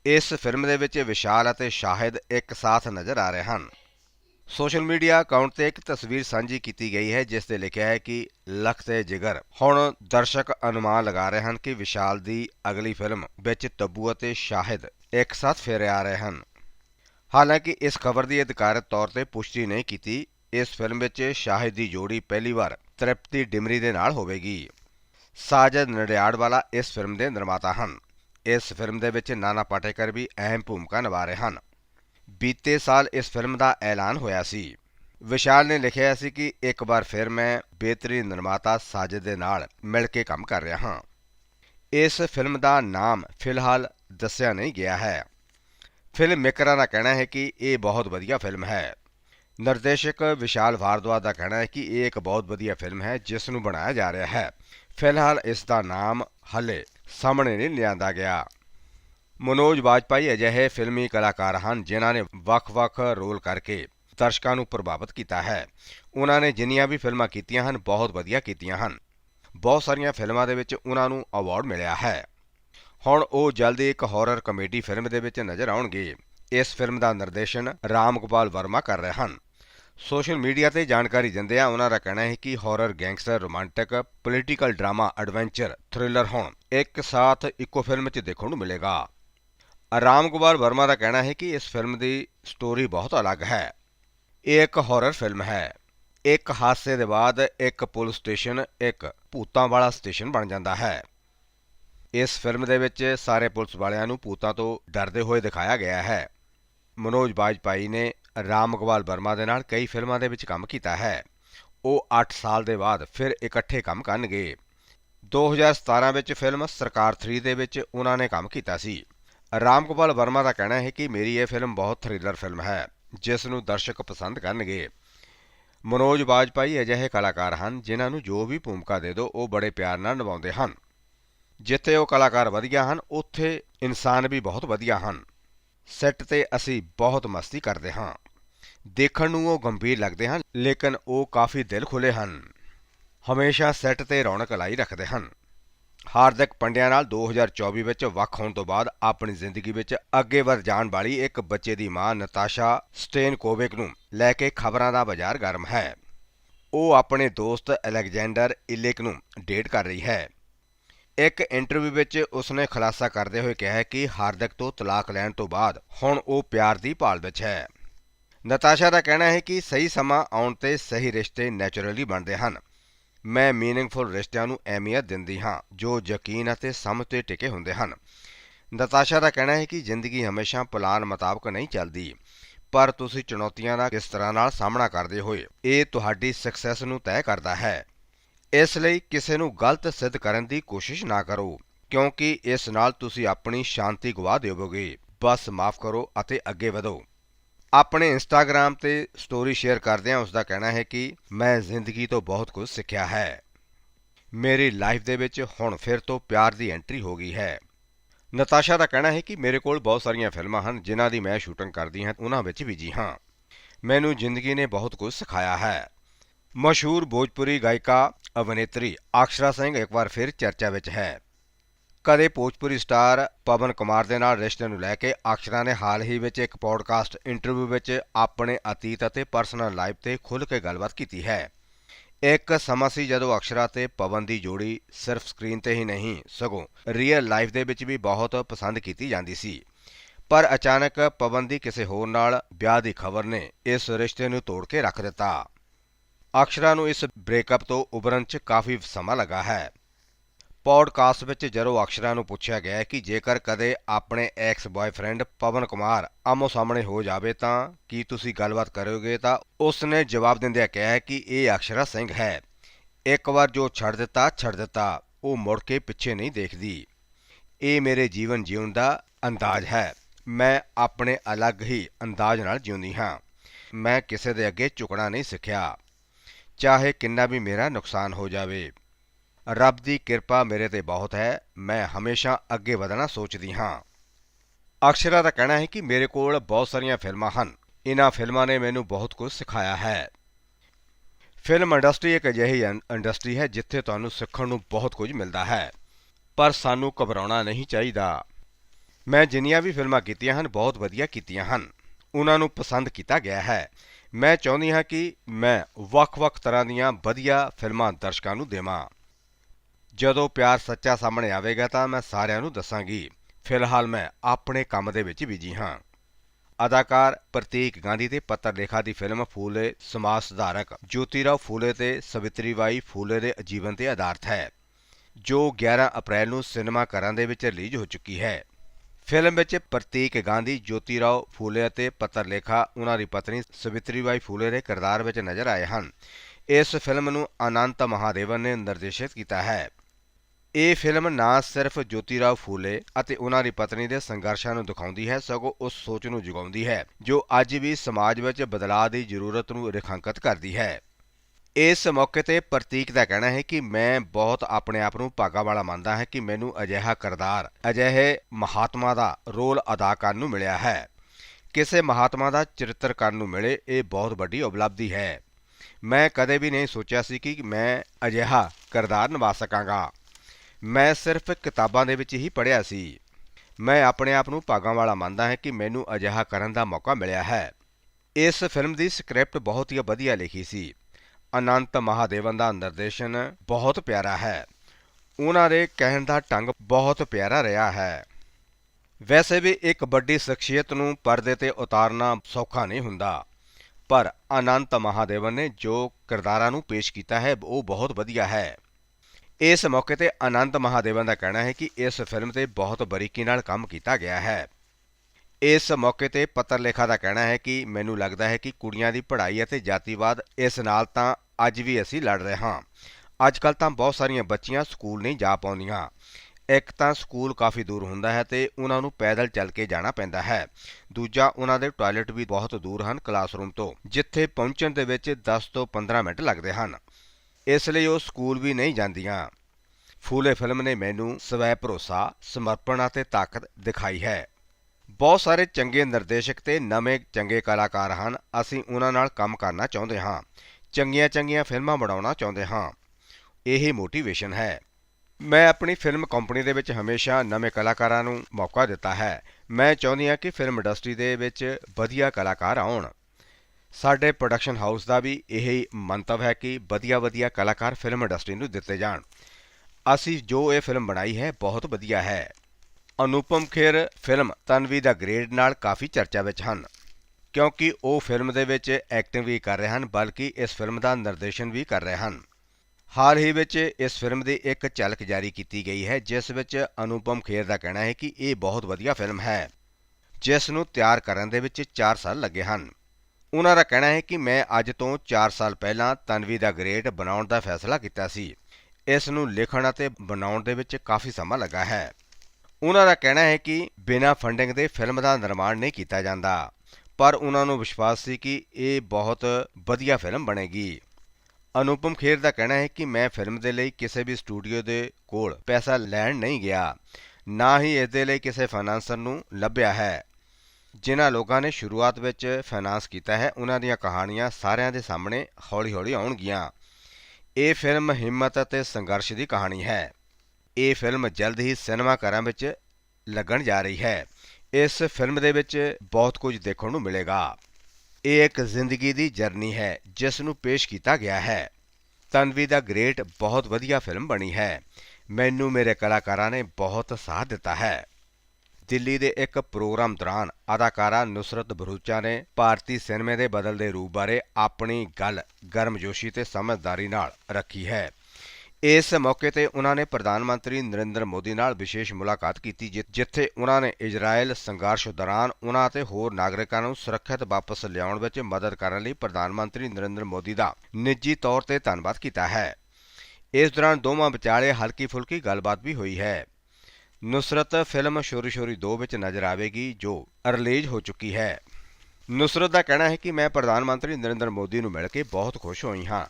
ਇਸ ਫਿਲਮ ਦੇ ਵਿੱਚ ਵਿਸ਼ਾਲ ਅਤੇ ਸ਼ਾਹਿਦ ਇੱਕ ਸਾਥ ਨਜ਼ਰ ਆ ਰਹੇ ਹਨ। ਸੋਸ਼ਲ ਮੀਡੀਆ ਅਕਾਊਂਟ ਤੇ ਇੱਕ ਤਸਵੀਰ ਸਾਂਝੀ ਕੀਤੀ ਗਈ ਹੈ, ਜਿਸ ਤੇ ਲਿਖਿਆ ਹੈ ਕਿ ਲਖ ਤੇ ਜਿਗਰ। ਹੁਣ ਦਰਸ਼ਕ ਅਨੁਮਾਨ ਲਗਾ ਰਹੇ ਹਨ ਕਿ ਵਿਸ਼ਾਲ ਦੀ ਅਗਲੀ ਫਿਲਮ ਵਿੱਚ ਤੱਬੂ ਅਤੇ ਸ਼ਾਹਿਦ ਇੱਕ ਸਾਥ ਫੇਰੇ ਆ ਰਹੇ ਹਨ। ਹਾਲਾਂਕਿ ਇਸ ਖਬਰ ਦੀ ਅਧਿਕਾਰਤ ਤੌਰ ਤੇ ਪੁਸ਼ਟੀ ਨਹੀਂ ਕੀਤੀ ਇਸ ਫਿਲਮ ਵਿੱਚ ਸ਼ਾਹਿਦ ਦੀ ਜੋੜੀ ਪਹਿਲੀ ਵਾਰ ਤ੍ਰਿਪਤੀ ਡਿਮਰੀ ਦੇ ਨਾਲ ਹੋਵੇਗੀ। ਸਾਜਦ ਨੜਿਆੜਵਾਲਾ ਇਸ ਫਿਲਮ ਦੇ ਨਿਰਮਾਤਾ ਹਨ। ਇਸ ਫਿਲਮ ਦੇ ਵਿੱਚ ਨਾਨਾ ਪਾਟੇਕਰ ਵੀ ਅਹਿਮ ਭੂਮਿਕਾ ਨਿਭਾ ਰਹੇ ਹਨ। ਬੀਤੇ ਸਾਲ ਇਸ ਫਿਲਮ ਦਾ ਐਲਾਨ ਹੋਇਆ ਸੀ। ਵਿਸ਼ਾਲ ਨੇ ਲਿਖਿਆ ਸੀ ਕਿ ਇੱਕ ਵਾਰ ਫਿਰ ਮੈਂ ਬਿਹਤਰੀਨ ਨਿਰਮਾਤਾ ਸਾਜਦ ਦੇ ਨਾਲ ਮਿਲ ਕੇ ਕੰਮ ਕਰ ਰਿਹਾ ਹਾਂ। ਇਸ ਫਿਲਮ ਦਾ ਨਾਮ ਫਿਲਹਾਲ ਦੱਸਿਆ ਨਹੀਂ ਗਿਆ ਹੈ। ਫਿਲਮ ਮੇਕਰਾਂ ਦਾ ਕਹਿਣਾ ਹੈ ਕਿ ਇਹ ਬਹੁਤ ਵਧੀਆ ਫਿਲਮ ਹੈ। ਨਿਰਦੇਸ਼ਕ ਵਿਸ਼ਾਲ ਭਾਰਦਵਾਜ ਦਾ ਕਹਿਣਾ ਹੈ ਕਿ ਇਹ ਇੱਕ ਬਹੁਤ ਵਧੀਆ ਫਿਲਮ ਹੈ, ਜਿਸ ਨੂੰ ਬਣਾਇਆ ਜਾ ਰਿਹਾ ਹੈ। ਫਿਲਹਾਲ ਇਸ ਦਾ ਨਾਮ ਹਲੇ ਸਾਹਮਣੇ ਨਹੀਂ ਲਿਆਂਦਾ ਗਿਆ। ਮਨੋਜ ਵਾਜਪਾਈ ਅਜਿਹੇ ਫਿਲਮੀ ਕਲਾਕਾਰ ਹਨ, ਜਿਨ੍ਹਾਂ ਨੇ ਵੱਖ-ਵੱਖ ਰੋਲ ਕਰਕੇ ਦਰਸ਼ਕਾਂ ਨੂੰ ਪ੍ਰਭਾਵਿਤ ਕੀਤਾ ਹੈ। ਉਹਨਾਂ ਨੇ ਜਿੰਨੀਆਂ ਵੀ ਫਿਲਮਾਂ ਕੀਤੀਆਂ ਹਨ, ਬਹੁਤ ਵਧੀਆ ਕੀਤੀਆਂ ਹਨ। ਬਹੁਤ ਸਾਰੀਆਂ ਫਿਲਮਾਂ ਦੇ ਵਿੱਚ ਉਹਨਾਂ ਨੂੰ ਅਵਾਰਡ ਮਿਲਿਆ ਹੈ। ਹੁਣ ਉਹ ਜਲਦੀ ਇੱਕ ਹਾਰਰ ਕਮੇਡੀ ਫਿਲਮ ਦੇ ਵਿੱਚ ਨਜ਼ਰ ਆਉਣਗੇ। ਇਸ ਫਿਲਮ ਦਾ ਨਿਰਦੇਸ਼ਨ ਰਾਮ ਗੋਪਾਲ ਵਰਮਾ ਕਰ ਰਹੇ ਹਨ। ਸੋਸ਼ਲ ਮੀਡੀਆ ਤੇ ਜਾਣਕਾਰੀ ਦਿੰਦਿਆਂ ਉਹਨਾਂ ਦਾ ਕਹਿਣਾ ਹੈ ਕਿ horror, gangster, romantic, political drama, adventure, thriller ਹੋਣ। ਇੱਕ ਸਾਥ ਇੱਕੋ ਫਿਲਮ 'ਚ ਦੇਖਣ ਨੂੰ ਮਿਲੇਗਾ। ਰਾਮ ਕੁਮਾਰ ਵਰਮਾ ਦਾ ਕਹਿਣਾ ਹੈ ਕਿ ਇਸ ਫਿਲਮ ਦੀ ਸਟੋਰੀ ਬਹੁਤ ਅਲੱਗ ਹੈ। ਇਹ ਇੱਕ ਹਾਰਰ ਫਿਲਮ ਹੈ। ਇੱਕ ਹਾਦਸੇ ਦੇ ਬਾਅਦ ਇੱਕ ਪੁਲਿਸ ਸਟੇਸ਼ਨ, ਇੱਕ ਭੂਤਾਂ ਵਾਲਾ ਸਟੇਸ਼ਨ ਬਣ ਜਾਂਦਾ ਹੈ। ਇਸ ਫਿਲਮ ਦੇ ਵਿੱਚ ਸਾਰੇ ਪੁਲਿਸ ਵਾਲਿਆਂ ਨੂੰ ਭੂਤਾਂ ਤੋਂ ਡਰਦੇ ਹੋਏ ਦਿਖਾਇਆ ਗਿਆ ਹੈ। ਮਨੋਜ ਬਾਜਪਾਈ ਨੇ ਰਾਮ ਗੋਪਾਲ ਵਰਮਾ ਦੇ ਨਾਲ ਕਈ ਫਿਲਮਾਂ ਦੇ ਵਿੱਚ ਕੰਮ ਕੀਤਾ ਹੈ। ਉਹ 8 ਸਾਲ ਦੇ ਬਾਅਦ ਫਿਰ ਇਕੱਠੇ ਕੰਮ ਕਰਨਗੇ। 2017 ਵਿੱਚ ਫਿਲਮ ਸਰਕਾਰ 3 ਦੇ ਵਿੱਚ ਉਹਨਾਂ ਨੇ ਕੰਮ ਕੀਤਾ ਸੀ। ਰਾਮ ਗੋਪਾਲ ਵਰਮਾ ਦਾ ਕਹਿਣਾ ਹੈ ਕਿ ਮੇਰੀ ਇਹ ਫਿਲਮ ਬਹੁਤ ਥ੍ਰਿਲਰ ਫਿਲਮ ਹੈ, ਜਿਸ ਨੂੰ ਦਰਸ਼ਕ ਪਸੰਦ ਕਰਨਗੇ। ਮਨੋਜ ਬਾਜਪਾਈ ਅਜਿਹੇ ਕਲਾਕਾਰ ਹਨ ਜਿਨ੍ਹਾਂ ਨੂੰ ਜੋ ਵੀ ਭੂਮਿਕਾ ਦੇ ਦਿਓ, ਉਹ ਬੜੇ ਪਿਆਰ ਨਾਲ ਨਿਭਾਉਂਦੇ ਹਨ। ਜਿੱਥੇ ਉਹ ਕਲਾਕਾਰ ਵਧੀਆ ਹਨ, ਉੱਥੇ ਇਨਸਾਨ ਵੀ ਬਹੁਤ ਵਧੀਆ ਹਨ। ਸੈੱਟ ਤੇ ਅਸੀਂ ਬਹੁਤ ਮਸਤੀ ਕਰਦੇ ਹਾਂ। ਦੇਖਣ ਨੂੰ ਉਹ ਗੰਭੀਰ ਲੱਗਦੇ ਹਨ, ਲੇਕਿਨ ਉਹ ਕਾਫੀ ਦਿਲ ਖੁੱਲੇ ਹਨ। ਹਮੇਸ਼ਾ ਸੈੱਟ ਤੇ ਰੌਣਕ ਲਾਈ ਰੱਖਦੇ ਹਨ। ਹਾਰਦਿਕ ਪੰਡਿਆ ਨਾਲ 2024 ਵਿੱਚ ਵੱਖ ਹੋਣ ਤੋਂ ਬਾਅਦ ਆਪਣੀ ਜ਼ਿੰਦਗੀ ਵਿੱਚ ਅੱਗੇ ਵਧ ਜਾਣ ਵਾਲੀ ਇੱਕ ਬੱਚੇ ਦੀ ਮਾਂ ਨਤਾਸ਼ਾ ਸਟੇਨਕੋਵਿਕ ਨੂੰ ਲੈ ਕੇ ਖਬਰਾਂ ਦਾ ਬਾਜ਼ਾਰ ਗਰਮ ਹੈ। ਉਹ ਆਪਣੇ ਦੋਸਤ ਅਲੈਗਜ਼ੈਂਡਰ ਇਲਿਕ ਨੂੰ ਡੇਟ ਕਰ ਰਹੀ ਹੈ। ਇੱਕ ਇੰਟਰਵਿਊ ਵਿੱਚ ਉਸਨੇ ਖੁਲਾਸਾ ਕਰਦੇ ਹੋਏ ਕਿਹਾ ਕਿ ਹਾਰਦਿਕ ਤੋਂ ਤਲਾਕ ਲੈਣ ਤੋਂ ਬਾਅਦ ਹੁਣ ਉਹ ਪਿਆਰ ਦੀ ਭਾਲ ਵਿੱਚ ਹੈ। ਨਤਾਸ਼ਾ ਦਾ ਕਹਿਣਾ ਹੈ ਕਿ ਸਹੀ ਸਮਾਂ ਆਉਣ ਤੇ ਸਹੀ ਰਿਸ਼ਤੇ ਨੇਚਰਲੀ ਬਣਦੇ ਹਨ। ਮੈਂ ਮੀਨਿੰਗਫੁਲ ਰਿਸ਼ਤਿਆਂ ਨੂੰ ਅਹਿਮੀਅਤ ਦਿੰਦੀ ਹਾਂ, ਜੋ ਯਕੀਨ ਅਤੇ ਸਮਝ ਤੇ ਟਿਕੇ ਹੁੰਦੇ ਹਨ। ਨਤਾਸ਼ਾ ਦਾ ਕਹਿਣਾ ਹੈ ਕਿ ਜ਼ਿੰਦਗੀ ਹਮੇਸ਼ਾ ਪਲਾਨ ਮੁਤਾਬਕ ਨਹੀਂ ਚੱਲਦੀ, ਪਰ ਤੁਸੀਂ ਚੁਣੌਤੀਆਂ ਦਾ ਕਿਸ ਤਰ੍ਹਾਂ ਨਾਲ ਸਾਹਮਣਾ ਕਰਦੇ ਹੋਏ, ਇਹ ਤੁਹਾਡੀ ਸਕਸੈਸ ਨੂੰ ਤੈਅ ਕਰਦਾ ਹੈ। ਇਸ ਲਈ ਕਿਸੇ ਨੂੰ ਗਲਤ ਸਿੱਧ ਕਰਨ ਦੀ ਕੋਸ਼ਿਸ਼ ਨਾ ਕਰੋ, ਕਿਉਂਕਿ ਇਸ ਨਾਲ ਤੁਸੀਂ ਆਪਣੀ ਸ਼ਾਂਤੀ ਗਵਾ ਦੇਵੋਗੇ ਬਸ ਮਾਫ ਕਰੋ ਅਤੇ ਅੱਗੇ ਵਧੋ। ਆਪਣੇ ਇੰਸਟਾਗ੍ਰam ਤੇ ਸਟੋਰੀ ਸ਼ੇਅਰ ਕਰਦਿਆਂ ਉਸ ਦਾ ਕਹਿਣਾ ਹੈ ਕਿ ਮੈਂ ਜ਼ਿੰਦਗੀ ਤੋਂ ਬਹੁਤ ਕੁਝ ਸਿੱਖਿਆ ਹੈ। ਮੇਰੀ ਲਾਈਫ ਦੇ ਵਿੱਚ ਹੁਣ ਫਿਰ ਤੋਂ ਪਿਆਰ ਦੀ ਐਂਟਰੀ ਹੋ ਗਈ ਹੈ। ਨਤਾਸ਼ਾ ਦਾ ਕਹਿਣਾ ਹੈ ਕਿ ਮੇਰੇ ਕੋਲ ਬਹੁਤ ਸਾਰੀਆਂ ਫਿਲਮਾਂ ਹਨ, ਜਿਨ੍ਹਾਂ ਦੀ ਮੈਂ ਸ਼ੂਟਿੰਗ ਕਰਦੀ ਹਾਂ, ਉਹਨਾਂ ਵਿੱਚ ਵੀ ਜੀ ਹਾਂ। ਮੈਨੂੰ ਜ਼ਿੰਦਗੀ ਨੇ ਬਹੁਤ ਕੁਝ ਸਿਖਾਇਆ ਹੈ। ਮਸ਼ਹੂਰ ਭੋਜਪੁਰੀ ਗਾਇਕਾ ਅਭਿਨੇਤਰੀ ਆਕਸ਼ਰਾ ਸਿੰਘ ਇੱਕ ਵਾਰ ਫਿਰ ਚਰਚਾ ਵਿੱਚ ਹੈ। ਕਦੇ ਭੋਜਪੁਰੀ ਸਟਾਰ ਪਵਨ ਕੁਮਾਰ ਦੇ ਨਾਲ ਰਿਸ਼ਤੇ ਨੂੰ ਲੈ ਕੇ ਆਕਸ਼ਰਾ ਨੇ ਹਾਲ ਹੀ ਵਿੱਚ ਇੱਕ ਪੋਡਕਾਸਟ ਇੰਟਰਵਿਊ ਵਿੱਚ ਆਪਣੇ ਅਤੀਤ ਅਤੇ ਪਰਸਨਲ ਲਾਈਫ ਤੇ ਖੁੱਲ੍ਹ ਕੇ ਗੱਲਬਾਤ ਕੀਤੀ ਹੈ। ਇੱਕ ਸਮਾਂ ਸੀ ਜਦੋਂ ਅਕਸ਼ਰਾ ਤੇ ਪਵਨ ਦੀ ਜੋੜੀ ਸਿਰਫ ਸਕਰੀਨ ਤੇ ਹੀ ਨਹੀਂ, ਸਗੋਂ ਰੀਅਲ ਲਾਈਫ ਦੇ ਵਿੱਚ ਵੀ ਬਹੁਤ ਪਸੰਦ ਕੀਤੀ ਜਾਂਦੀ ਸੀ। ਪਰ ਅਚਾਨਕ ਪਵਨ ਦੀ ਕਿਸੇ ਹੋਰ ਨਾਲ ਵਿਆਹ ਦੀ ਖਬਰ ਨੇ ਇਸ ਰਿਸ਼ਤੇ ਨੂੰ ਤੋੜ ਕੇ ਰੱਖ ਦਿੱਤਾ। ਅਕਸ਼ਰਾ ਨੂੰ ਇਸ ਬ੍ਰੇਕਅਪ ਤੋਂ ਉਭਰਨ 'ਚ ਕਾਫੀ ਸਮਾਂ ਲੱਗਾ ਹੈ। ਪੌਡਕਾਸਟ ਵਿੱਚ ਜਦੋਂ ਅਕਸ਼ਰਾ ਨੂੰ ਪੁੱਛਿਆ ਗਿਆ ਕਿ ਜੇਕਰ ਕਦੇ ਆਪਣੇ ਐਕਸ ਬॉयਫ੍ਰੈਂਡ ਪਵਨ ਕੁਮਾਰ ਆਮੋ ਸਾਹਮਣੇ ਹੋ ਜਾਵੇ ਤਾਂ ਕੀ ਤੁਸੀਂ ਗੱਲਬਾਤ ਕਰੋਗੇ, ਤਾਂ ਉਸ ਨੇ ਜਵਾਬ ਦਿੰਦਿਆਂ ਕਿਹਾ ਕਿ ਇਹ ਅਕਸ਼ਰਾ ਸਿੰਘ ਹੈ। ਇੱਕ ਵਾਰ ਜੋ ਛੱਡ ਦਿੱਤਾ ਛੱਡ ਦਿੱਤਾ, ਉਹ ਮੁੜ ਕੇ ਪਿੱਛੇ ਨਹੀਂ ਦੇਖਦੀ। ਇਹ ਮੇਰੇ ਜੀਵਨ ਜਿਉਣ ਦਾ ਅੰਦਾਜ਼ ਹੈ। ਮੈਂ ਆਪਣੇ ਅਲੱਗ ਹੀ ਅੰਦਾਜ਼ ਨਾਲ ਜਿਉਂਦੀ ਹਾਂ। ਮੈਂ ਕਿਸੇ ਦੇ ਅੱਗੇ ਝੁਕਣਾ ਨਹੀਂ ਸਿੱਖਿਆ। ਚਾਹੇ ਕਿੰਨਾ ਵੀ ਮੇਰਾ ਨੁਕਸਾਨ ਹੋ ਜਾਵੇ। ਰੱਬ ਦੀ ਕਿਰਪਾ ਮੇਰੇ ਤੇ ਬਹੁਤ ਹੈ, ਮੈਂ ਹਮੇਸ਼ਾ ਅੱਗੇ ਵਧਣਾ ਸੋਚਦੀ ਹਾਂ। ਅਕਸ਼ਰਾ ਦਾ ਕਹਿਣਾ ਹੈ ਕਿ ਮੇਰੇ ਕੋਲ ਬਹੁਤ ਸਾਰੀਆਂ ਫਿਲਮਾਂ ਹਨ। ਇਹਨਾਂ ਫਿਲਮਾਂ ਨੇ ਮੈਨੂੰ ਬਹੁਤ ਕੁਝ ਸਿਖਾਇਆ ਹੈ। ਫਿਲਮ ਇੰਡਸਟਰੀ ਇੱਕ ਅਜਿਹੀ ਇੰਡਸਟਰੀ ਹੈ ਜਿੱਥੇ ਤੁਹਾਨੂੰ ਸਿੱਖਣ ਨੂੰ ਬਹੁਤ ਕੁਝ ਮਿਲਦਾ ਹੈ, ਪਰ ਸਾਨੂੰ ਘਬਰਾਉਣਾ ਨਹੀਂ ਚਾਹੀਦਾ। ਮੈਂ ਜਿੰਨੀਆਂ ਵੀ ਫਿਲਮਾਂ ਕੀਤੀਆਂ ਹਨ, ਬਹੁਤ ਵਧੀਆ ਕੀਤੀਆਂ ਹਨ। ਉਹਨਾਂ ਨੂੰ ਪਸੰਦ ਕੀਤਾ ਗਿਆ ਹੈ। ਮੈਂ ਚਾਹੁੰਦੀ ਹਾਂ ਕਿ ਮੈਂ ਵੱਖ-ਵੱਖ ਤਰ੍ਹਾਂ ਦੀਆਂ ਵਧੀਆ ਫਿਲਮਾਂ ਦਰਸ਼ਕਾਂ ਨੂੰ ਦੇਵਾਂ। ਜਦੋਂ ਪਿਆਰ ਸੱਚਾ ਸਾਹਮਣੇ ਆਵੇਗਾ ਤਾਂ ਮੈਂ ਸਾਰਿਆਂ ਨੂੰ ਦੱਸਾਂਗੀ, ਫਿਲਹਾਲ ਮੈਂ ਆਪਣੇ ਕੰਮ ਦੇ ਵਿੱਚ ਬਿਜ਼ੀ ਹਾਂ। ਅਦਾਕਾਰ ਪ੍ਰਤੀਕ ਗਾਂਧੀ ਤੇ ਪੱਤਰ ਲੇਖਾ ਦੀ ਫਿਲਮ ਫੂਲੇ ਸਮਾਜ ਸੁਧਾਰਕ ਜੋਤੀਰਾਓ ਫੂਲੇ ਤੇ ਸਵਿਤਰੀਬਾਈ ਫੂਲੇ ਦੇ ਜੀਵਨ ਤੇ ਆਧਾਰਿਤ ਹੈ, ਜੋ 11 ਅਪ੍ਰੈਲ ਨੂੰ ਸਿਨੇਮਾ ਘਰਾਂ ਦੇ ਵਿੱਚ ਰਿਲੀਜ਼ ਹੋ ਚੁੱਕੀ ਹੈ। ਫਿਲਮ ਵਿੱਚ ਪ੍ਰਤੀਕ ਗਾਂਧੀ ਜੋਤੀਰਾਓ ਫੂਲੇ ਅਤੇ ਪੱਤਰਲੇਖਾ ਉਹਨਾਂ ਦੀ ਪਤਨੀ ਸਵਿਤਰੀਬਾਈ ਫੂਲੇ ਦੇ ਕਿਰਦਾਰ ਵਿੱਚ ਨਜ਼ਰ ਆਏ ਹਨ। ਇਸ ਫਿਲਮ ਨੂੰ ਅਨੰਤ ਮਹਾਦੇਵਨ ਨੇ ਨਿਰਦੇਸ਼ਿਤ ਕੀਤਾ ਹੈ। ਇਹ ਫਿਲਮ ਨਾ ਸਿਰਫ ਜੋਤੀਰਾਓ ਫੂਲੇ ਅਤੇ ਉਹਨਾਂ ਦੀ ਪਤਨੀ ਦੇ ਸੰਘਰਸ਼ਾਂ ਨੂੰ ਦਿਖਾਉਂਦੀ ਹੈ, ਸਗੋਂ ਉਸ ਸੋਚ ਨੂੰ ਜਗਾਉਂਦੀ ਹੈ, ਜੋ ਅੱਜ ਵੀ ਸਮਾਜ ਵਿੱਚ ਬਦਲਾਅ ਦੀ ਜ਼ਰੂਰਤ ਨੂੰ ਰੇਖਾਂਕਿਤ ਕਰਦੀ ਹੈ। ਇਸ ਮੌਕੇ ਤੇ ਪ੍ਰਤੀਕ ਦਾ ਕਹਿਣਾ ਹੈ ਕਿ ਮੈਂ ਬਹੁਤ ਆਪਣੇ ਆਪ ਨੂੰ ਭਾਗਾ ਵਾਲਾ ਮੰਨਦਾ ਹਾਂ ਕਿ ਮੈਨੂੰ ਅਜਿਹਾ ਕਿਰਦਾਰ, ਅਜਿਹੇ ਮਹਾਤਮਾ ਦਾ ਰੋਲ ਅਦਾ ਕਰਨ ਨੂੰ ਮਿਲਿਆ ਹੈ। ਕਿਸੇ ਮਹਾਤਮਾ ਦਾ ਚਰਿੱਤਰ ਕਰਨ ਨੂੰ ਮਿਲੇ, ਇਹ ਬਹੁਤ ਵੱਡੀ ਉਪਲਬਧੀ ਹੈ। ਮੈਂ ਕਦੇ ਵੀ ਨਹੀਂ ਸੋਚਿਆ ਸੀ ਕਿ ਮੈਂ ਅਜਿਹਾ ਕਿਰਦਾਰ ਨਿਭਾ ਸਕਾਂਗਾ। ਮੈਂ ਸਿਰਫ ਕਿਤਾਬਾਂ ਦੇ ਵਿੱਚ ਹੀ ਪੜ੍ਹਿਆ ਸੀ। ਮੈਂ ਆਪਣੇ ਆਪ ਨੂੰ ਭਾਗਾਂ ਵਾਲਾ ਮੰਨਦਾ ਹਾਂ ਕਿ ਮੈਨੂੰ ਅਜਿਹਾ ਕਰਨ ਦਾ ਮੌਕਾ ਮਿਲਿਆ ਹੈ। ਇਸ ਫਿਲਮ ਦੀ ਸਕ੍ਰਿਪਟ ਬਹੁਤ ਹੀ ਵਧੀਆ ਲਿਖੀ ਸੀ। ਅਨੰਤ ਮਹਾਦੇਵਨ ਦਾ ਨਿਰਦੇਸ਼ਨ ਬਹੁਤ ਪਿਆਰਾ ਹੈ। ਉਹਨਾਂ ਦੇ ਕਹਿਣ ਦਾ ਢੰਗ ਬਹੁਤ ਪਿਆਰਾ ਰਿਹਾ ਹੈ। ਵੈਸੇ ਵੀ ਇੱਕ ਵੱਡੀ ਸ਼ਖਸੀਅਤ ਨੂੰ ਪਰਦੇ ਤੇ ਉਤਾਰਨਾ ਸੌਖਾ ਨਹੀਂ ਹੁੰਦਾ, ਪਰ ਅਨੰਤ ਮਹਾਦੇਵਨ ਨੇ ਜੋ ਕਿਰਦਾਰਾਂ ਨੂੰ ਪੇਸ਼ ਕੀਤਾ ਹੈ, ਉਹ ਬਹੁਤ ਵਧੀਆ ਹੈ। ਇਸ ਮੌਕੇ ਤੇ ਅਨੰਤ ਮਹਾਦੇਵਨ ਦਾ ਕਹਿਣਾ ਹੈ ਕਿ ਇਸ ਫਿਲਮ ਤੇ ਬਹੁਤ ਬਰੀਕੀ ਨਾਲ ਕੰਮ ਕੀਤਾ ਗਿਆ ਹੈ। ਇਸ ਮੌਕੇ ਤੇ ਪੱਤਰ ਲੇਖਾ ਦਾ ਕਹਿਣਾ ਹੈ ਕਿ ਮੈਨੂੰ ਲੱਗਦਾ ਹੈ ਕਿ ਕੁੜੀਆਂ ਦੀ ਪੜ੍ਹਾਈ ਅਤੇ ਜਾਤੀਵਾਦ ਇਸ ਨਾਲ ਤਾਂ ਅੱਜ ਵੀ ਅਸੀਂ ਲੜ ਰਹੇ ਹਾਂ। ਅੱਜ ਕੱਲ ਤਾਂ ਬਹੁਤ ਸਾਰੀਆਂ ਬੱਚੀਆਂ ਸਕੂਲ ਨਹੀਂ ਜਾ ਪਾਉਂਦੀਆਂ। ਇੱਕ ਤਾਂ ਸਕੂਲ ਕਾਫੀ ਦੂਰ ਹੁੰਦਾ ਹੈ ਤੇ ਉਹਨਾਂ ਨੂੰ ਪੈਦਲ ਚੱਲ ਕੇ ਜਾਣਾ ਪੈਂਦਾ ਹੈ। ਦੂਜਾ, ਉਹਨਾਂ ਦੇ ਟਾਇਲਟ ਵੀ ਬਹੁਤ ਦੂਰ ਹਨ ਕਲਾਸਰੂਮ ਤੋਂ, ਜਿੱਥੇ ਪਹੁੰਚਣ ਦੇ ਵਿੱਚ 10 ਤੋਂ 15 ਮਿੰਟ ਲੱਗਦੇ ਹਨ। ਇਸ ਲਈ ਉਹ ਸਕੂਲ ਵੀ ਨਹੀਂ ਜਾਂਦੀਆਂ। ਫੂਲੇ ਫਿਲਮ ਨੇ ਮੈਨੂੰ ਸਵੈ ਭਰੋਸਾ, ਸਮਰਪਣ ਅਤੇ ਤਾਕਤ ਦਿਖਾਈ ਹੈ। ਬਹੁਤ ਸਾਰੇ ਚੰਗੇ ਨਿਰਦੇਸ਼ਕ ਤੇ ਨਵੇਂ ਚੰਗੇ ਕਲਾਕਾਰ ਹਨ। ਅਸੀਂ ਉਹਨਾਂ ਨਾਲ ਕੰਮ ਕਰਨਾ ਚਾਹੁੰਦੇ ਹਾਂ। ਚੰਗੀਆਂ ਚੰਗੀਆਂ ਫਿਲਮਾਂ ਬਣਾਉਣਾ ਚਾਹੁੰਦੇ ਹਾਂ। ਇਹੀ ਮੋਟੀਵੇਸ਼ਨ ਹੈ। ਮੈਂ ਆਪਣੀ ਫਿਲਮ ਕੰਪਨੀ ਦੇ ਵਿੱਚ ਹਮੇਸ਼ਾ ਨਵੇਂ ਕਲਾਕਾਰਾਂ ਨੂੰ ਮੌਕਾ ਦਿੱਤਾ ਹੈ। ਮੈਂ ਚਾਹੁੰਦੀ ਹਾਂ ਕਿ ਫਿਲਮ ਇੰਡਸਟਰੀ ਦੇ ਵਿੱਚ ਵਧੀਆ ਕਲਾਕਾਰ ਆਉਣ। ਸਾਡੇ ਪ੍ਰੋਡਕਸ਼ਨ ਹਾਊਸ ਦਾ ਵੀ ਇਹੀ ਮੰਤਵ ਹੈ ਕਿ ਵਧੀਆ ਵਧੀਆ ਕਲਾਕਾਰ ਫਿਲਮ ਇੰਡਸਟਰੀ ਨੂੰ ਦਿੱਤੇ ਜਾਣ। ਅਸੀਂ ਜੋ ਇਹ ਫਿਲਮ ਬਣਾਈ ਹੈ, ਬਹੁਤ ਵਧੀਆ ਹੈ। Anupam Kher film Tanvi the great ਨਾਲ ਕਾਫੀ ਚਰਚਾ ਵਿੱਚ ਹਨ। ਕਿਉਂਕਿ ਉਹ ਫਿਲਮ ਦੇ ਵਿੱਚ ਐਕਟਿੰਗ ਵੀ ਕਰ ਰਹੇ ਹਨ, ਬਲਕਿ ਇਸ ਫਿਲਮ ਦਾ ਨਿਰਦੇਸ਼ਨ ਵੀ ਕਰ ਰਹੇ ਹਨ। ਹਾਲ ਹੀ ਵਿੱਚ ਇਸ ਫਿਲਮ ਦੀ ਇੱਕ ਝਲਕ ਜਾਰੀ ਕੀਤੀ ਗਈ ਹੈ, ਜਿਸ ਵਿੱਚ ਅਨੁਪਮ ਖੇਰ ਦਾ ਕਹਿਣਾ ਹੈ ਕਿ ਇਹ ਬਹੁਤ ਵਧੀਆ ਫਿਲਮ ਹੈ, ਜਿਸ ਨੂੰ ਤਿਆਰ ਕਰਨ ਦੇ ਵਿੱਚ 4 ਸਾਲ ਲੱਗੇ ਹਨ। ਉਹਨਾਂ ਦਾ ਕਹਿਣਾ ਹੈ ਕਿ ਮੈਂ ਅੱਜ ਤੋਂ 4 ਸਾਲ ਪਹਿਲਾਂ ਤਨਵੀ ਦਾ ਗ੍ਰੇਡ ਬਣਾਉਣ ਦਾ ਫੈਸਲਾ ਕੀਤਾ ਸੀ। ਇਸ ਨੂੰ ਲਿਖਣ ਅਤੇ ਬਣਾਉਣ ਦੇ ਵਿੱਚ ਕਾਫੀ ਸਮਾਂ ਲੱਗਾ ਹੈ। ਉਹਨਾਂ ਦਾ ਕਹਿਣਾ ਹੈ ਕਿ ਬਿਨਾਂ ਫੰਡਿੰਗ ਦੇ ਫਿਲਮ ਦਾ ਨਿਰਮਾਣ ਨਹੀਂ ਕੀਤਾ ਜਾਂਦਾ। ਪਰ ਉਹਨਾਂ ਨੂੰ ਵਿਸ਼ਵਾਸ ਸੀ ਕਿ ਇਹ ਬਹੁਤ ਵਧੀਆ ਫਿਲਮ ਬਣੇਗੀ। ਅਨੁਪਮ ਖੇਰ ਦਾ ਕਹਿਣਾ ਹੈ ਕਿ ਮੈਂ ਫਿਲਮ ਦੇ ਲਈ ਕਿਸੇ ਵੀ ਸਟੂਡੀਓ ਦੇ ਕੋਲ ਪੈਸਾ ਲੈਣ ਨਹੀਂ ਗਿਆ, ਨਾ ਹੀ ਇਸ ਦੇ ਲਈ ਕਿਸੇ ਫਾਈਨਾਂਸਰ ਨੂੰ ਲੱਭਿਆ ਹੈ। ਜਿਨ੍ਹਾਂ ਲੋਕਾਂ ਨੇ ਸ਼ੁਰੂਆਤ ਵਿੱਚ ਫਾਈਨਾਂਸ ਕੀਤਾ ਹੈ, ਉਹਨਾਂ ਦੀਆਂ ਕਹਾਣੀਆਂ ਸਾਰਿਆਂ ਦੇ ਸਾਹਮਣੇ ਹੌਲੀ-ਹੌਲੀ ਆਉਣਗੀਆਂ। ਇਹ ਫਿਲਮ ਹਿੰਮਤ ਅਤੇ ਸੰਘਰਸ਼ ਦੀ ਕਹਾਣੀ ਹੈ। ਇਹ ਫਿਲਮ ਜਲਦ ਹੀ ਸਿਨੇਮਾ ਘਰਾਂ ਵਿੱਚ ਲੱਗਣ ਜਾ ਰਹੀ ਹੈ। ਇਸ ਫਿਲਮ ਦੇ ਵਿੱਚ ਬਹੁਤ ਕੁਝ ਦੇਖਣ ਨੂੰ ਮਿਲੇਗਾ। ਇਹ ਇੱਕ ਜ਼ਿੰਦਗੀ ਦੀ ਜਰਨੀ ਹੈ, ਜਿਸ ਨੂੰ ਪੇਸ਼ ਕੀਤਾ ਗਿਆ ਹੈ। ਤਨਵੀ ਦਾ ਗ੍ਰੇਟ ਬਹੁਤ ਵਧੀਆ ਫਿਲਮ ਬਣੀ ਹੈ। ਮੈਨੂੰ ਮੇਰੇ ਕਲਾਕਾਰਾਂ ਨੇ ਬਹੁਤ ਸਾਥ ਦਿੱਤਾ ਹੈ। ਦਿੱਲੀ ਦੇ ਇੱਕ ਪ੍ਰੋਗਰਾਮ ਦੌਰਾਨ ਅਦਾਕਾਰਾ ਨੁਸਰਤ ਭਰੂਚਾ ਨੇ ਭਾਰਤੀ ਸਿਨੇਮੇ ਦੇ ਬਦਲਦੇ ਰੂਪ ਬਾਰੇ ਆਪਣੀ ਗੱਲ ਗਰਮਜੋਸ਼ੀ ਤੇ ਸਮਝਦਾਰੀ ਨਾਲ ਰੱਖੀ ਹੈ। ਇਸ ਮੌਕੇ ਤੇ ਉਹਨਾਂ ਨੇ ਪ੍ਰਧਾਨ ਮੰਤਰੀ ਨਰਿੰਦਰ ਮੋਦੀ ਨਾਲ ਵਿਸ਼ੇਸ਼ ਮੁਲਾਕਾਤ ਕੀਤੀ, ਜਿ- ਜਿੱਥੇ ਉਹਨਾਂ ਨੇ ਇਜ਼ਰਾਈਲ ਸੰਘਰਸ਼ ਦੌਰਾਨ ਉਹਨਾਂ ਅਤੇ ਹੋਰ ਨਾਗਰਿਕਾਂ ਨੂੰ ਸੁਰੱਖਿਅਤ ਵਾਪਸ ਲਿਆਉਣ ਵਿੱਚ ਮਦਦ ਕਰਨ ਲਈ ਪ੍ਰਧਾਨ ਮੰਤਰੀ ਨਰਿੰਦਰ ਮੋਦੀ ਦਾ ਨਿੱਜੀ ਤੌਰ ਤੇ ਧੰਨਵਾਦ ਕੀਤਾ ਹੈ। ਇਸ ਦੌਰਾਨ ਦੋਵਾਂ ਵਿਚਾਲੇ ਹਲਕੀ ਫੁਲਕੀ ਗੱਲਬਾਤ ਵੀ ਹੋਈ ਹੈ। ਨੁਸਰਤ ਫਿਲਮ ਸ਼ੋਰੀ ਸ਼ੋਰੀ 2 ਵਿੱਚ ਨਜ਼ਰ ਆਵੇਗੀ, ਜੋ ਰਿਲੀਜ਼ ਹੋ ਚੁੱਕੀ ਹੈ। ਨੁਸਰਤ ਦਾ ਕਹਿਣਾ ਹੈ ਕਿ ਮੈਂ ਪ੍ਰਧਾਨ ਮੰਤਰੀ ਨਰਿੰਦਰ ਮੋਦੀ ਨੂੰ ਮਿਲ ਕੇ ਬਹੁਤ ਖੁਸ਼ ਹੋਈ ਹਾਂ।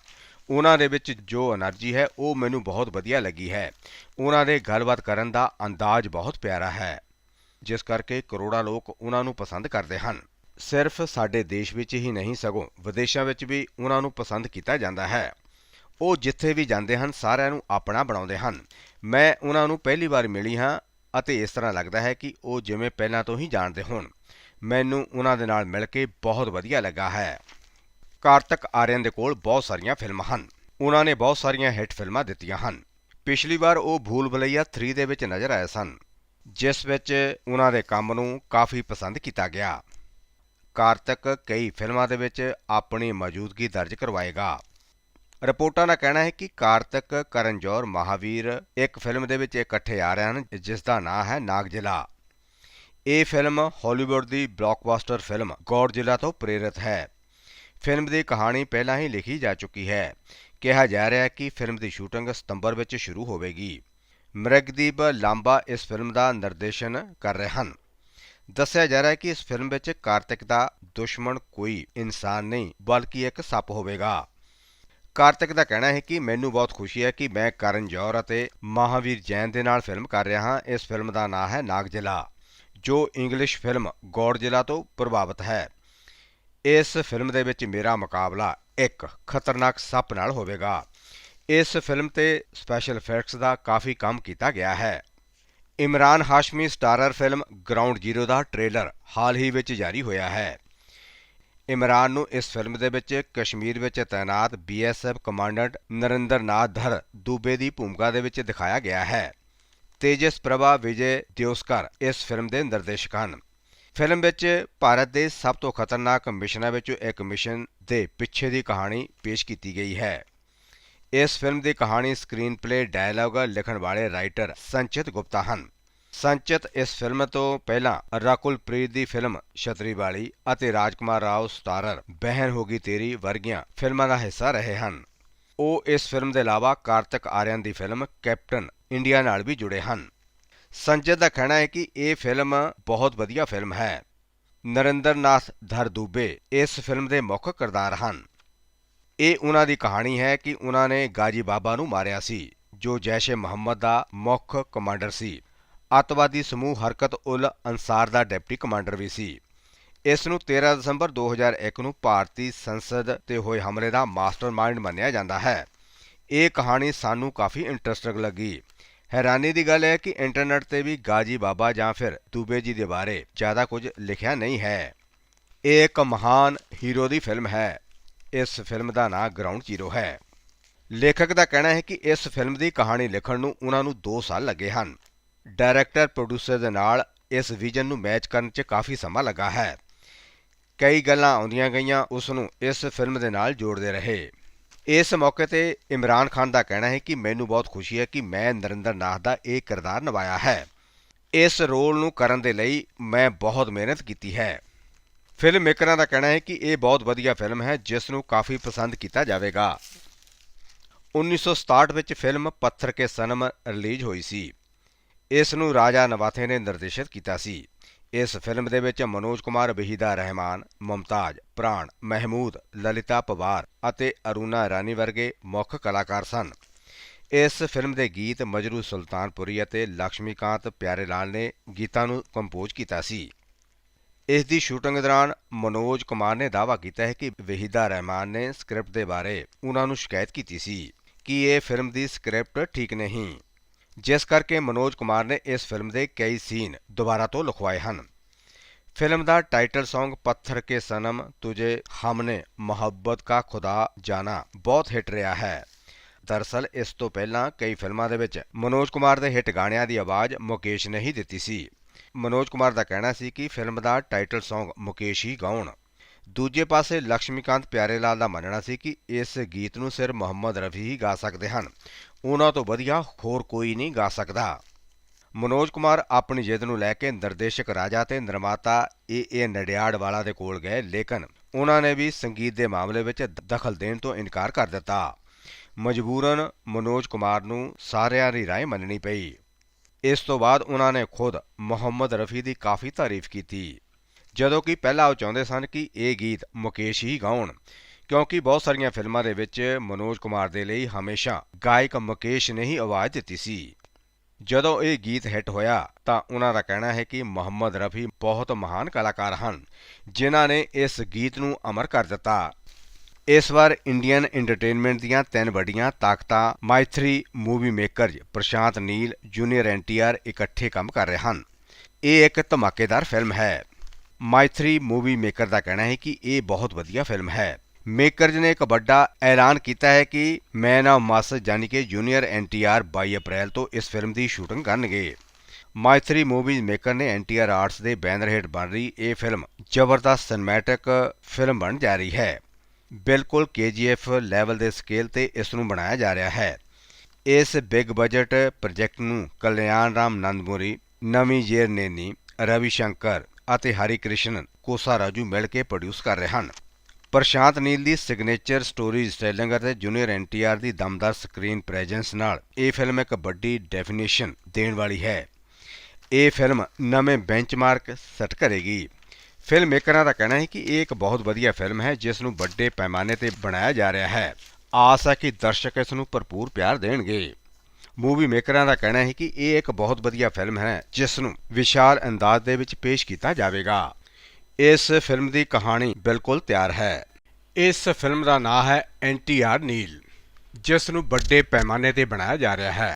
ਉਹਨਾਂ ਦੇ ਵਿੱਚ ਜੋ એનર્ਜੀ ਹੈ, ਉਹ ਮੈਨੂੰ ਬਹੁਤ ਵਧੀਆ ਲੱਗੀ ਹੈ। ਉਹਨਾਂ ਦੇ ਗੱਲਬਾਤ ਕਰਨ ਦਾ ਅੰਦਾਜ਼ ਬਹੁਤ ਪਿਆਰਾ ਹੈ। ਜਿਸ ਕਰਕੇ ਕਰੋੜਾਂ ਲੋਕ ਉਹਨਾਂ ਨੂੰ ਪਸੰਦ ਕਰਦੇ ਹਨ। ਸਿਰਫ ਸਾਡੇ ਦੇਸ਼ ਵਿੱਚ ਹੀ ਨਹੀਂ, ਸਗੋਂ ਵਿਦੇਸ਼ਾਂ ਵਿੱਚ ਵੀ ਉਹਨਾਂ ਨੂੰ ਪਸੰਦ ਕੀਤਾ ਜਾਂਦਾ ਹੈ। ਉਹ ਜਿੱਥੇ ਵੀ ਜਾਂਦੇ ਹਨ, ਸਾਰਿਆਂ ਨੂੰ ਆਪਣਾ ਬਣਾਉਂਦੇ ਹਨ। ਮੈਂ ਉਹਨਾਂ ਨੂੰ ਪਹਿਲੀ ਵਾਰ ਮਿਲੀ ਹਾਂ ਅਤੇ ਇਸ ਤਰ੍ਹਾਂ ਲੱਗਦਾ ਹੈ ਕਿ ਉਹ ਜਿਵੇਂ ਪਹਿਲਾਂ ਤੋਂ ਹੀ ਜਾਣਦੇ ਹੋਣ। ਮੈਨੂੰ ਉਹਨਾਂ ਦੇ ਨਾਲ ਮਿਲ ਕੇ ਬਹੁਤ ਵਧੀਆ ਲੱਗਾ ਹੈ। ਕਾਰਤਕ ਆਰੀਅਨ ਦੇ ਕੋਲ ਬਹੁਤ ਸਾਰੀਆਂ ਫਿਲਮਾਂ ਹਨ। ਉਹਨਾਂ ਨੇ ਬਹੁਤ ਸਾਰੀਆਂ ਹਿੱਟ ਫਿਲਮਾਂ ਦਿੱਤੀਆਂ ਹਨ। ਪਿਛਲੀ ਵਾਰ ਉਹ ਭੂਲ ਭੁਲਈਆ 3 ਦੇ ਵਿੱਚ ਨਜ਼ਰ ਆਏ ਸਨ, ਜਿਸ ਵਿੱਚ ਉਹਨਾਂ ਦੇ ਕੰਮ ਨੂੰ ਕਾਫੀ ਪਸੰਦ ਕੀਤਾ ਗਿਆ। ਕਾਰਤਕ ਕਈ ਫਿਲਮਾਂ ਦੇ ਵਿੱਚ ਆਪਣੀ ਮੌਜੂਦਗੀ ਦਰਜ ਕਰਵਾਏਗਾ। ਰਿਪੋਰਟਾਂ ਦਾ ਕਹਿਣਾ ਹੈ ਕਿ ਕਾਰਤਕ, ਕਰਨਜੋਰ ਜੌਹਰ ਮਹਾਵੀਰ ਇੱਕ ਫਿਲਮ ਦੇ ਵਿੱਚ ਇਕੱਠੇ ਆ ਰਹੇ ਹਨ, ਜਿਸ ਦਾ ਨਾਮ ਹੈ ਨਾਗਜਿਲਾ। ਇਹ ਫਿਲਮ ਹਾਲੀਵੁੱਡ ਦੀ ਬਲੌਕਬਸਟਰ ਫਿਲਮ ਗੌਡਜਿਲਾ ਤੋਂ ਪ੍ਰੇਰਿਤ ਹੈ। ਫਿਲਮ ਦੀ ਕਹਾਣੀ ਪਹਿਲਾਂ ਹੀ ਲਿਖੀ ਜਾ ਚੁੱਕੀ ਹੈ। ਕਿਹਾ ਜਾ ਰਿਹਾ ਹੈ ਕਿ ਫਿਲਮ ਦੀ ਸ਼ੂਟਿੰਗ ਸਤੰਬਰ ਵਿੱਚ ਸ਼ੁਰੂ ਹੋਵੇਗੀ। ਮ੍ਰਿਗਦੀਪ ਲਾਂਬਾ ਇਸ ਫਿਲਮ ਦਾ ਨਿਰਦੇਸ਼ਨ ਕਰ ਰਹੇ ਹਨ। ਦੱਸਿਆ ਜਾ ਰਿਹਾ ਹੈ ਕਿ ਇਸ ਫਿਲਮ ਵਿੱਚ ਕਾਰਤਿਕ ਦਾ ਦੁਸ਼ਮਣ ਕੋਈ ਇਨਸਾਨ ਨਹੀਂ, ਬਲਕਿ ਇੱਕ ਸੱਪ ਹੋਵੇਗਾ। ਕਾਰਤਿਕ ਦਾ ਕਹਿਣਾ ਹੈ ਕਿ ਮੈਨੂੰ ਬਹੁਤ ਖੁਸ਼ੀ ਹੈ ਕਿ ਮੈਂ ਕਰਨ ਜੌਹਰ ਅਤੇ ਮਹਾਵੀਰ ਜੈਨ ਦੇ ਨਾਲ ਫਿਲਮ ਕਰ ਰਿਹਾ ਹਾਂ। ਇਸ ਫਿਲਮ ਦਾ ਨਾਮ ਹੈ ਨਾਗਜਿਲਾ, ਜੋ ਇੰਗਲਿਸ਼ ਫਿਲਮ ਗੌਡਜਿਲਾ ਤੋਂ ਪ੍ਰਭਾਵਿਤ ਹੈ। ਇਸ ਫਿਲਮ ਦੇ ਵਿੱਚ ਮੇਰਾ ਮੁਕਾਬਲਾ ਇੱਕ ਖਤਰਨਾਕ ਸੱਪ ਨਾਲ ਹੋਵੇਗਾ। ਇਸ ਫਿਲਮ ਤੇ ਸਪੈਸ਼ਲ ਇਫੈਕਟਸ ਦਾ ਕਾਫੀ ਕੰਮ ਕੀਤਾ ਗਿਆ ਹੈ। Imran Hashmi starrer film ground zero ਦਾ ਟ੍ਰੇਲਰ ਹਾਲ ਹੀ ਵਿੱਚ ਜਾਰੀ ਹੋਇਆ ਹੈ। ਇਮਰਾਨ ਨੂੰ ਇਸ ਫਿਲਮ ਦੇ ਵਿੱਚ ਕਸ਼ਮੀਰ ਵਿੱਚ ਤਾਇਨਾਤ ਬੀਐਸਐਫ ਕਮਾਂਡੈਂਟ ਨਰਿੰਦਰ ਨਾਥ ਧਰ ਦੂਬੇ ਦੀ ਭੂਮਿਕਾ ਦੇ ਵਿੱਚ ਦਿਖਾਇਆ ਗਿਆ ਹੈ। ਤੇਜਸ ਪ੍ਰਭਾ, ਵਿਜੇ ਦਿਓਸਕਰ ਇਸ ਫਿਲਮ ਦੇ ਨਿਰਦੇਸ਼ਕ ਹਨ। ਫਿਲਮ ਵਿੱਚ ਭਾਰਤ ਦੇ ਸਭ ਤੋਂ ਖਤਰਨਾਕ ਮਿਸ਼ਨਾਂ ਵਿੱਚੋਂ ਇੱਕ ਮਿਸ਼ਨ ਦੇ ਪਿੱਛੇ ਦੀ ਕਹਾਣੀ ਪੇਸ਼ ਕੀਤੀ ਗਈ ਹੈ। ਇਸ ਫਿਲਮ ਦੀ ਕਹਾਣੀ ਸਕਰੀਨ ਸਕਰੀਨਪਲੇ ਡਾਇਲਾਗ ਲਿਖਣ ਵਾਲੇ ਰਾਈਟਰ ਸੰਚਿਤ ਗੁਪਤਾ ਹਨ। ਸੰਚਿਤ ਇਸ ਫਿਲਮ ਤੋਂ ਪਹਿਲਾਂ ਰਾਕੁਲ ਪ੍ਰੀਤ ਦੀ ਫਿਲਮ ਛਤਰੀ ਵਾਲੀ ਅਤੇ ਰਾਜਕੁਮਾਰ ਰਾਓ ਸਟਾਰਰ ਬਹਿਨ ਹੋਗੀ ਤੇਰੀ ਵਰਗੀਆਂ ਫਿਲਮਾਂ ਦਾ ਹਿੱਸਾ ਰਹੇ ਹਨ। ਉਹ ਇਸ ਫਿਲਮ ਦੇ ਇਲਾਵਾ ਕਾਰਤਿਕ ਆਰਿਅਨ ਦੀ ਫਿਲਮ ਕੈਪਟਨ ਇੰਡੀਆ ਨਾਲ ਵੀ ਜੁੜੇ ਹਨ। ਸੰਜੇ ਦਾ ਕਹਿਣਾ ਹੈ ਕਿ ਇਹ ਫਿਲਮ ਬਹੁਤ ਵਧੀਆ ਫਿਲਮ ਹੈ। ਨਰਿੰਦਰ ਨਾਥ ਧਰ ਦੂਬੇ ਇਸ ਫਿਲਮ ਦੇ ਮੁੱਖ ਕਿਰਦਾਰ ਹਨ। ਇਹ ਉਹਨਾਂ ਦੀ ਕਹਾਣੀ ਹੈ ਕਿ ਉਹਨਾਂ ਨੇ ਗਾਜੀ ਬਾਬਾ ਨੂੰ ਮਾਰਿਆ ਸੀ, ਜੋ ਜੈਸ਼-ਏ ਮੁਹੰਮਦ ਦਾ ਮੁੱਖ ਕਮਾਂਡਰ ਸੀ। ਅੱਤਵਾਦੀ ਸਮੂਹ ਹਰਕਤ ਉਲ ਅਨਸਾਰ ਦਾ ਡਿਪਟੀ ਕਮਾਂਡਰ ਵੀ ਸੀ। ਇਸ ਨੂੰ 13 ਦਸੰਬਰ 2001 ਨੂੰ ਭਾਰਤੀ ਸੰਸਦ ਤੇ ਹੋਏ ਹਮਲੇ ਦਾ ਮਾਸਟਰਮਾਈਂਡ ਮੰਨਿਆ ਜਾਂਦਾ ਹੈ। ਇਹ ਕਹਾਣੀ ਸਾਨੂੰ ਕਾਫੀ ਇੰਟਰਸਟਿੰਗ ਲੱਗੀ। ਹੈਰਾਨੀ ਦੀ ਗੱਲ ਹੈ ਕਿ ਇੰਟਰਨੈਟ ਤੇ ਵੀ ਗਾਜੀ ਬਾਬਾ ਜਾਂ ਫਿਰ ਦੂਬੇ ਜੀ ਦੇ ਬਾਰੇ ਜ਼ਿਆਦਾ ਕੁਝ ਲਿਖਿਆ ਨਹੀਂ ਹੈ। ਇਹ ਇੱਕ ਮਹਾਨ ਹੀਰੋ ਦੀ ਫਿਲਮ ਹੈ। ਇਸ ਫਿਲਮ ਦਾ ਨਾਂ ਗਰਾਊਂਡ ਜ਼ੀਰੋ ਹੈ। ਲੇਖਕ ਦਾ ਕਹਿਣਾ ਹੈ ਕਿ ਇਸ ਫਿਲਮ ਦੀ ਕਹਾਣੀ ਲਿਖਣ ਨੂੰ ਉਹਨਾਂ ਨੂੰ 2 ਸਾਲ ਲੱਗੇ ਹਨ। ਡਾਇਰੈਕਟਰ, ਪ੍ਰੋਡਿਊਸਰ ਦੇ ਨਾਲ ਇਸ ਵਿਜ਼ਨ ਨੂੰ ਮੈਚ ਕਰਨ 'ਚ ਕਾਫੀ ਸਮਾਂ ਲੱਗਾ ਹੈ। ਕਈ ਗੱਲਾਂ ਆਉਂਦੀਆਂ ਗਈਆਂ ਉਸ ਨੂੰ ਇਸ ਫਿਲਮ ਦੇ ਨਾਲ ਜੋੜਦੇ ਰਹੇ। ਇਸ ਮੌਕੇ ਤੇ ਇਮਰਾਨ ਖਾਨ ਦਾ ਕਹਿਣਾ ਹੈ ਕਿ ਮੈਨੂੰ ਬਹੁਤ ਖੁਸ਼ੀ ਹੈ ਕਿ ਮੈਂ ਨਰਿੰਦਰ ਨਾਥ ਦਾ ਇਹ ਕਿਰਦਾਰ ਨਿਭਾਇਆ ਹੈ। ਇਸ ਰੋਲ ਨੂੰ ਕਰਨ ਦੇ ਲਈ ਮੈਂ ਬਹੁਤ ਮਿਹਨਤ ਕੀਤੀ ਹੈ। ਫਿਲਮ ਮੇਕਰਾਂ ਦਾ ਕਹਿਣਾ ਹੈ ਕਿ ਇਹ ਬਹੁਤ ਵਧੀਆ ਫਿਲਮ ਹੈ, ਜਿਸ ਨੂੰ ਕਾਫੀ ਪਸੰਦ ਕੀਤਾ ਜਾਵੇਗਾ। 1967 ਵਿੱਚ ਫਿਲਮ ਪੱਥਰ ਕੇ ਸਨਮ ਰਿਲੀਜ਼ ਹੋਈ ਸੀ। ਇਸ ਨੂੰ ਰਾਜਾ ਨਵਾਥੇ ਨੇ ਨਿਰਦੇਸ਼ਿਤ ਕੀਤਾ ਸੀ। ਇਸ ਫਿਲਮ ਦੇ ਵਿੱਚ ਮਨੋਜ ਕੁਮਾਰ ਵਹੀਦਾ ਰਹਿਮਾਨ, ਮੁਮਤਾਜ਼, ਪ੍ਰਾਣ, ਮਹਿਮੂਦ, ਲਲਿਤਾ ਪਵਾਰ ਅਤੇ ਅਰੁਣਾ ਰਾਣੀ ਵਰਗੇ ਮੁੱਖ ਕਲਾਕਾਰ ਸਨ। ਇਸ ਫਿਲਮ ਦੇ ਗੀਤ ਮਜਰੂ ਸੁਲਤਾਨਪੁਰੀ ਅਤੇ ਲక్ష్ਮੀਕਾਂਤ ਪਿਆਰੇ ਲਾਲ ਨੇ ਗੀਤਾਂ ਨੂੰ ਕੰਪੋਜ਼ ਕੀਤਾ ਸੀ। ਇਸ ਦੀ ਸ਼ੂਟਿੰਗ ਦੌਰਾਨ ਮਨੋਜ ਕੁਮਾਰ ਨੇ ਦਾਅਵਾ ਕੀਤਾ ਹੈ ਕਿ ਵਹੀਦਾ ਰਹਿਮਾਨ ਨੇ ਸਕ੍ਰਿਪਟ ਦੇ ਬਾਰੇ ਉਹਨਾਂ ਨੂੰ ਸ਼ਿਕਾਇਤ ਕੀਤੀ ਸੀ ਕਿ ਇਹ ਫਿਲਮ ਦੀ ਸਕ੍ਰਿਪਟ ਠੀਕ ਨਹੀਂ। ਜਿਸ ਕਰਕੇ ਮਨੋਜ ਕੁਮਾਰ ਨੇ ਇਸ ਫਿਲਮ ਦੇ ਕਈ ਸੀਨ ਦੁਬਾਰਾ ਤੋਂ ਲਿਖਵਾਏ ਹਨ। ਫਿਲਮ ਦਾ ਟਾਈਟਲ Song ਪੱਥਰ ਕੇ ਸਨਮ, ਤੁਝੇ ਹਮਨੇ ਮੁਹੱਬਤ ਕਾ ਖੁਦਾ ਜਾਣਾ ਬਹੁਤ ਹਿੱਟ ਰਿਹਾ ਹੈ। ਦਰਅਸਲ ਇਸ ਤੋਂ ਪਹਿਲਾਂ ਕਈ ਫਿਲਮਾਂ ਦੇ ਵਿੱਚ ਮਨੋਜ ਕੁਮਾਰ ਦੇ ਹਿੱਟ ਗਾਣਿਆਂ ਦੀ ਆਵਾਜ਼ ਮੁਕੇਸ਼ ਨੇ ਹੀ ਦਿੱਤੀ ਸੀ। ਮਨੋਜ ਕੁਮਾਰ ਦਾ ਕਹਿਣਾ ਸੀ ਕਿ ਫਿਲਮ ਦਾ ਟਾਈਟਲ Song ਮੁਕੇਸ਼ ਹੀ ਗਾਉਣ। ਦੂਜੇ ਪਾਸੇ ਲక్ష్ਮੀਕਾਂਤ ਪਿਆਰੇਲਾਲ ਦਾ ਮੰਨਣਾ ਸੀ ਕਿ ਇਸ ਗੀਤ ਨੂੰ ਸਿਰ ਮੁਹੰਮਦ ਰਫੀ ਹੀ ਗਾ ਸਕਦੇ ਹਨ। ਉਹਨਾਂ ਤੋਂ ਵਧੀਆ ਹੋਰ ਕੋਈ ਨਹੀਂ ਗਾ ਸਕਦਾ। ਮਨੋਜ ਕੁਮਾਰ ਆਪਣੀ ਜਿੱਦ ਨੂੰ ਲੈ ਕੇ ਨਿਰਦੇਸ਼ਕ ਰਾਜਾ ਤੇ ਨਿਰਮਾਤਾ ਏ ਏ ਨੜਿਆੜ ਵਾਲਾ ਦੇ ਕੋਲ ਗਏ, ਲੇਕਿਨ ਉਹਨਾਂ ਨੇ ਵੀ ਸੰਗੀਤ ਦੇ ਮਾਮਲੇ ਵਿੱਚ ਦਖਲ ਦੇਣ ਤੋਂ ਇਨਕਾਰ ਕਰ ਦਿੱਤਾ। ਮਜਬੂਰਨ ਮਨੋਜ ਕੁਮਾਰ ਨੂੰ ਸਾਰਿਆਂ ਦੀ ਰਾਏ ਮੰਨਣੀ ਪਈ। ਇਸ ਤੋਂ ਬਾਅਦ ਉਹਨਾਂ ਨੇ ਖੁਦ ਮੁਹੰਮਦ ਰਫੀ ਦੀ ਕਾਫੀ ਤਾਰੀਫ ਕੀਤੀ। ਜਦੋਂ ਕਿ ਪਹਿਲਾਂ ਉਹ ਚਾਹੁੰਦੇ ਸਨ ਕਿ ਇਹ ਗੀਤ ਮੁਕੇਸ਼ ਹੀ ਗਾਉਣ, ਕਿਉਂਕਿ ਬਹੁਤ ਸਾਰੀਆਂ ਫਿਲਮਾਂ ਦੇ ਵਿੱਚ ਮਨੋਜ ਕੁਮਾਰ ਦੇ ਲਈ ਹਮੇਸ਼ਾ ਗਾਇਕ ਮੁਕੇਸ਼ ਨੇ ਹੀ ਆਵਾਜ਼ ਦਿੱਤੀ ਸੀ। ਜਦੋਂ ਇਹ ਗੀਤ ਹਿੱਟ ਹੋਇਆ ਤਾਂ ਉਹਨਾਂ ਦਾ ਕਹਿਣਾ ਹੈ ਕਿ ਮੁਹੰਮਦ ਰਫੀ ਬਹੁਤ ਮਹਾਨ ਕਲਾਕਾਰ ਹਨ, ਜਿਨ੍ਹਾਂ ਨੇ ਇਸ ਗੀਤ ਨੂੰ ਅਮਰ ਕਰ ਦਿੱਤਾ। ਇਸ ਵਾਰ ਇੰਡੀਅਨ ਐਂਟਰਟੇਨਮੈਂਟ ਦੀਆਂ ਤਿੰਨ ਵੱਡੀਆਂ ਤਾਕਤਾਂ Mythri movie makers Prashanth Neel, junior NTR ਇਕੱਠੇ ਕੰਮ ਕਰ ਰਹੇ ਹਨ। ਇਹ ਇੱਕ ਧਮਾਕੇਦਾਰ ਫਿਲਮ ਹੈ। ਮਾਈਥਰੀ ਮੂਵੀ ਮੇਕਰ ਦਾ ਕਹਿਣਾ ਹੈ ਕਿ ਇਹ ਬਹੁਤ ਵਧੀਆ ਫਿਲਮ ਹੈ। ਮੇਕਰਜ਼ ਨੇ ਇੱਕ ਵੱਡਾ ਐਲਾਨ ਕੀਤਾ ਹੈ ਕਿ ਮੈਨ ਆਫ ਮਸ ਯਾਨੀ ਕਿ ਜੂਨੀਅਰ ਐਨਟੀਆਰ 22 ਅਪ੍ਰੈਲ ਤੋਂ ਇਸ ਫਿਲਮ ਦੀ ਸ਼ੂਟਿੰਗ ਕਰਨਗੇ। ਮਾਈਥਰੀ ਮੂਵੀਜ਼ ਮੇਕਰ ਨੇ ਐਨਟੀਆਰ ਆਰਟਸ ਦੇ ਬੈਨਰ ਹੇਠ ਬਣ ਰਹੀ ਇਹ ਫਿਲਮ ਜ਼ਬਰਦਸਤ ਸਿਨੇਮੈਟਿਕ ਫਿਲਮ ਬਣ ਜਾ ਰਹੀ ਹੈ। ਬਿਲਕੁਲ ਕੇਜੀਐਫ ਲੈਵਲ ਦੇ ਸਕੇਲ ਤੇ ਇਸ ਨੂੰ ਬਣਾਇਆ ਜਾ ਰਿਹਾ ਹੈ। ਇਸ ਬਿਗ ਬਜਟ ਪ੍ਰੋਜੈਕਟ ਨੂੰ ਕਲਿਆਣ ਰਾਮ ਨੰਦਮੁਰੀ ਨਵੀਂ ਜੇਰ ਨੇਨੀ, ਰਵੀ ਸ਼ੰਕਰ ਅਤੇ ਹਰੀ ਕ੍ਰਿਸ਼ਨ ਕੋਸਾ ਰਾਜੂ ਮਿਲ ਕੇ ਪ੍ਰੋਡਿਊਸ ਕਰ ਰਹੇ ਹਨ। ਪ੍ਰਸ਼ਾਂਤ ਨੀਲ ਦੀ ਸਿਗਨੇਚਰ ਸਟੋਰੀ ਸਟਾਈਲਿੰਗ ਅਤੇ ਜੂਨੀਅਰ ਐਨਟੀਆਰ ਦੀ ਦਮਦਾਰ ਸਕਰੀਨ ਪ੍ਰੈਜ਼ੈਂਸ ਨਾਲ ਇਹ ਫਿਲਮ ਇੱਕ ਵੱਡੀ ਡੈਫੀਨੇਸ਼ਨ ਦੇਣ ਵਾਲੀ ਹੈ। ਇਹ ਫਿਲਮ ਨਵੇਂ ਬੈਂਚਮਾਰਕ ਸੈੱਟ ਕਰੇਗੀ। ਫਿਲਮ ਮੇਕਰਾਂ ਦਾ ਕਹਿਣਾ ਹੈ ਕਿ ਇਹ ਇੱਕ ਬਹੁਤ ਵਧੀਆ ਫਿਲਮ ਹੈ, ਜਿਸ ਨੂੰ ਵੱਡੇ ਪੈਮਾਨੇ ਤੇ ਬਣਾਇਆ ਜਾ ਰਿਹਾ ਹੈ। ਆਸ ਹੈ ਕਿ ਦਰਸ਼ਕ ਇਸ ਨੂੰ ਭਰਪੂਰ ਪਿਆਰ ਦੇਣਗੇ। ਮੂਵੀ ਮੇਕਰਾਂ ਦਾ ਕਹਿਣਾ ਹੈ ਕਿ ਇਹ ਇੱਕ ਬਹੁਤ ਵਧੀਆ ਫਿਲਮ ਹੈ, ਜਿਸ ਨੂੰ ਵਿਸ਼ਾਲ ਅੰਦਾਜ਼ ਦੇ ਵਿੱਚ ਪੇਸ਼ ਕੀਤਾ ਜਾਵੇਗਾ। ਇਸ ਫਿਲਮ ਦੀ ਕਹਾਣੀ ਬਿਲਕੁਲ ਤਿਆਰ ਹੈ। ਇਸ ਫਿਲਮ ਦਾ ਨਾਮ ਹੈ ਐਨਟੀਆਰ ਨੀਲ, ਜਿਸ ਨੂੰ ਵੱਡੇ ਪੈਮਾਨੇ ਤੇ ਬਣਾਇਆ ਜਾ ਰਿਹਾ ਹੈ।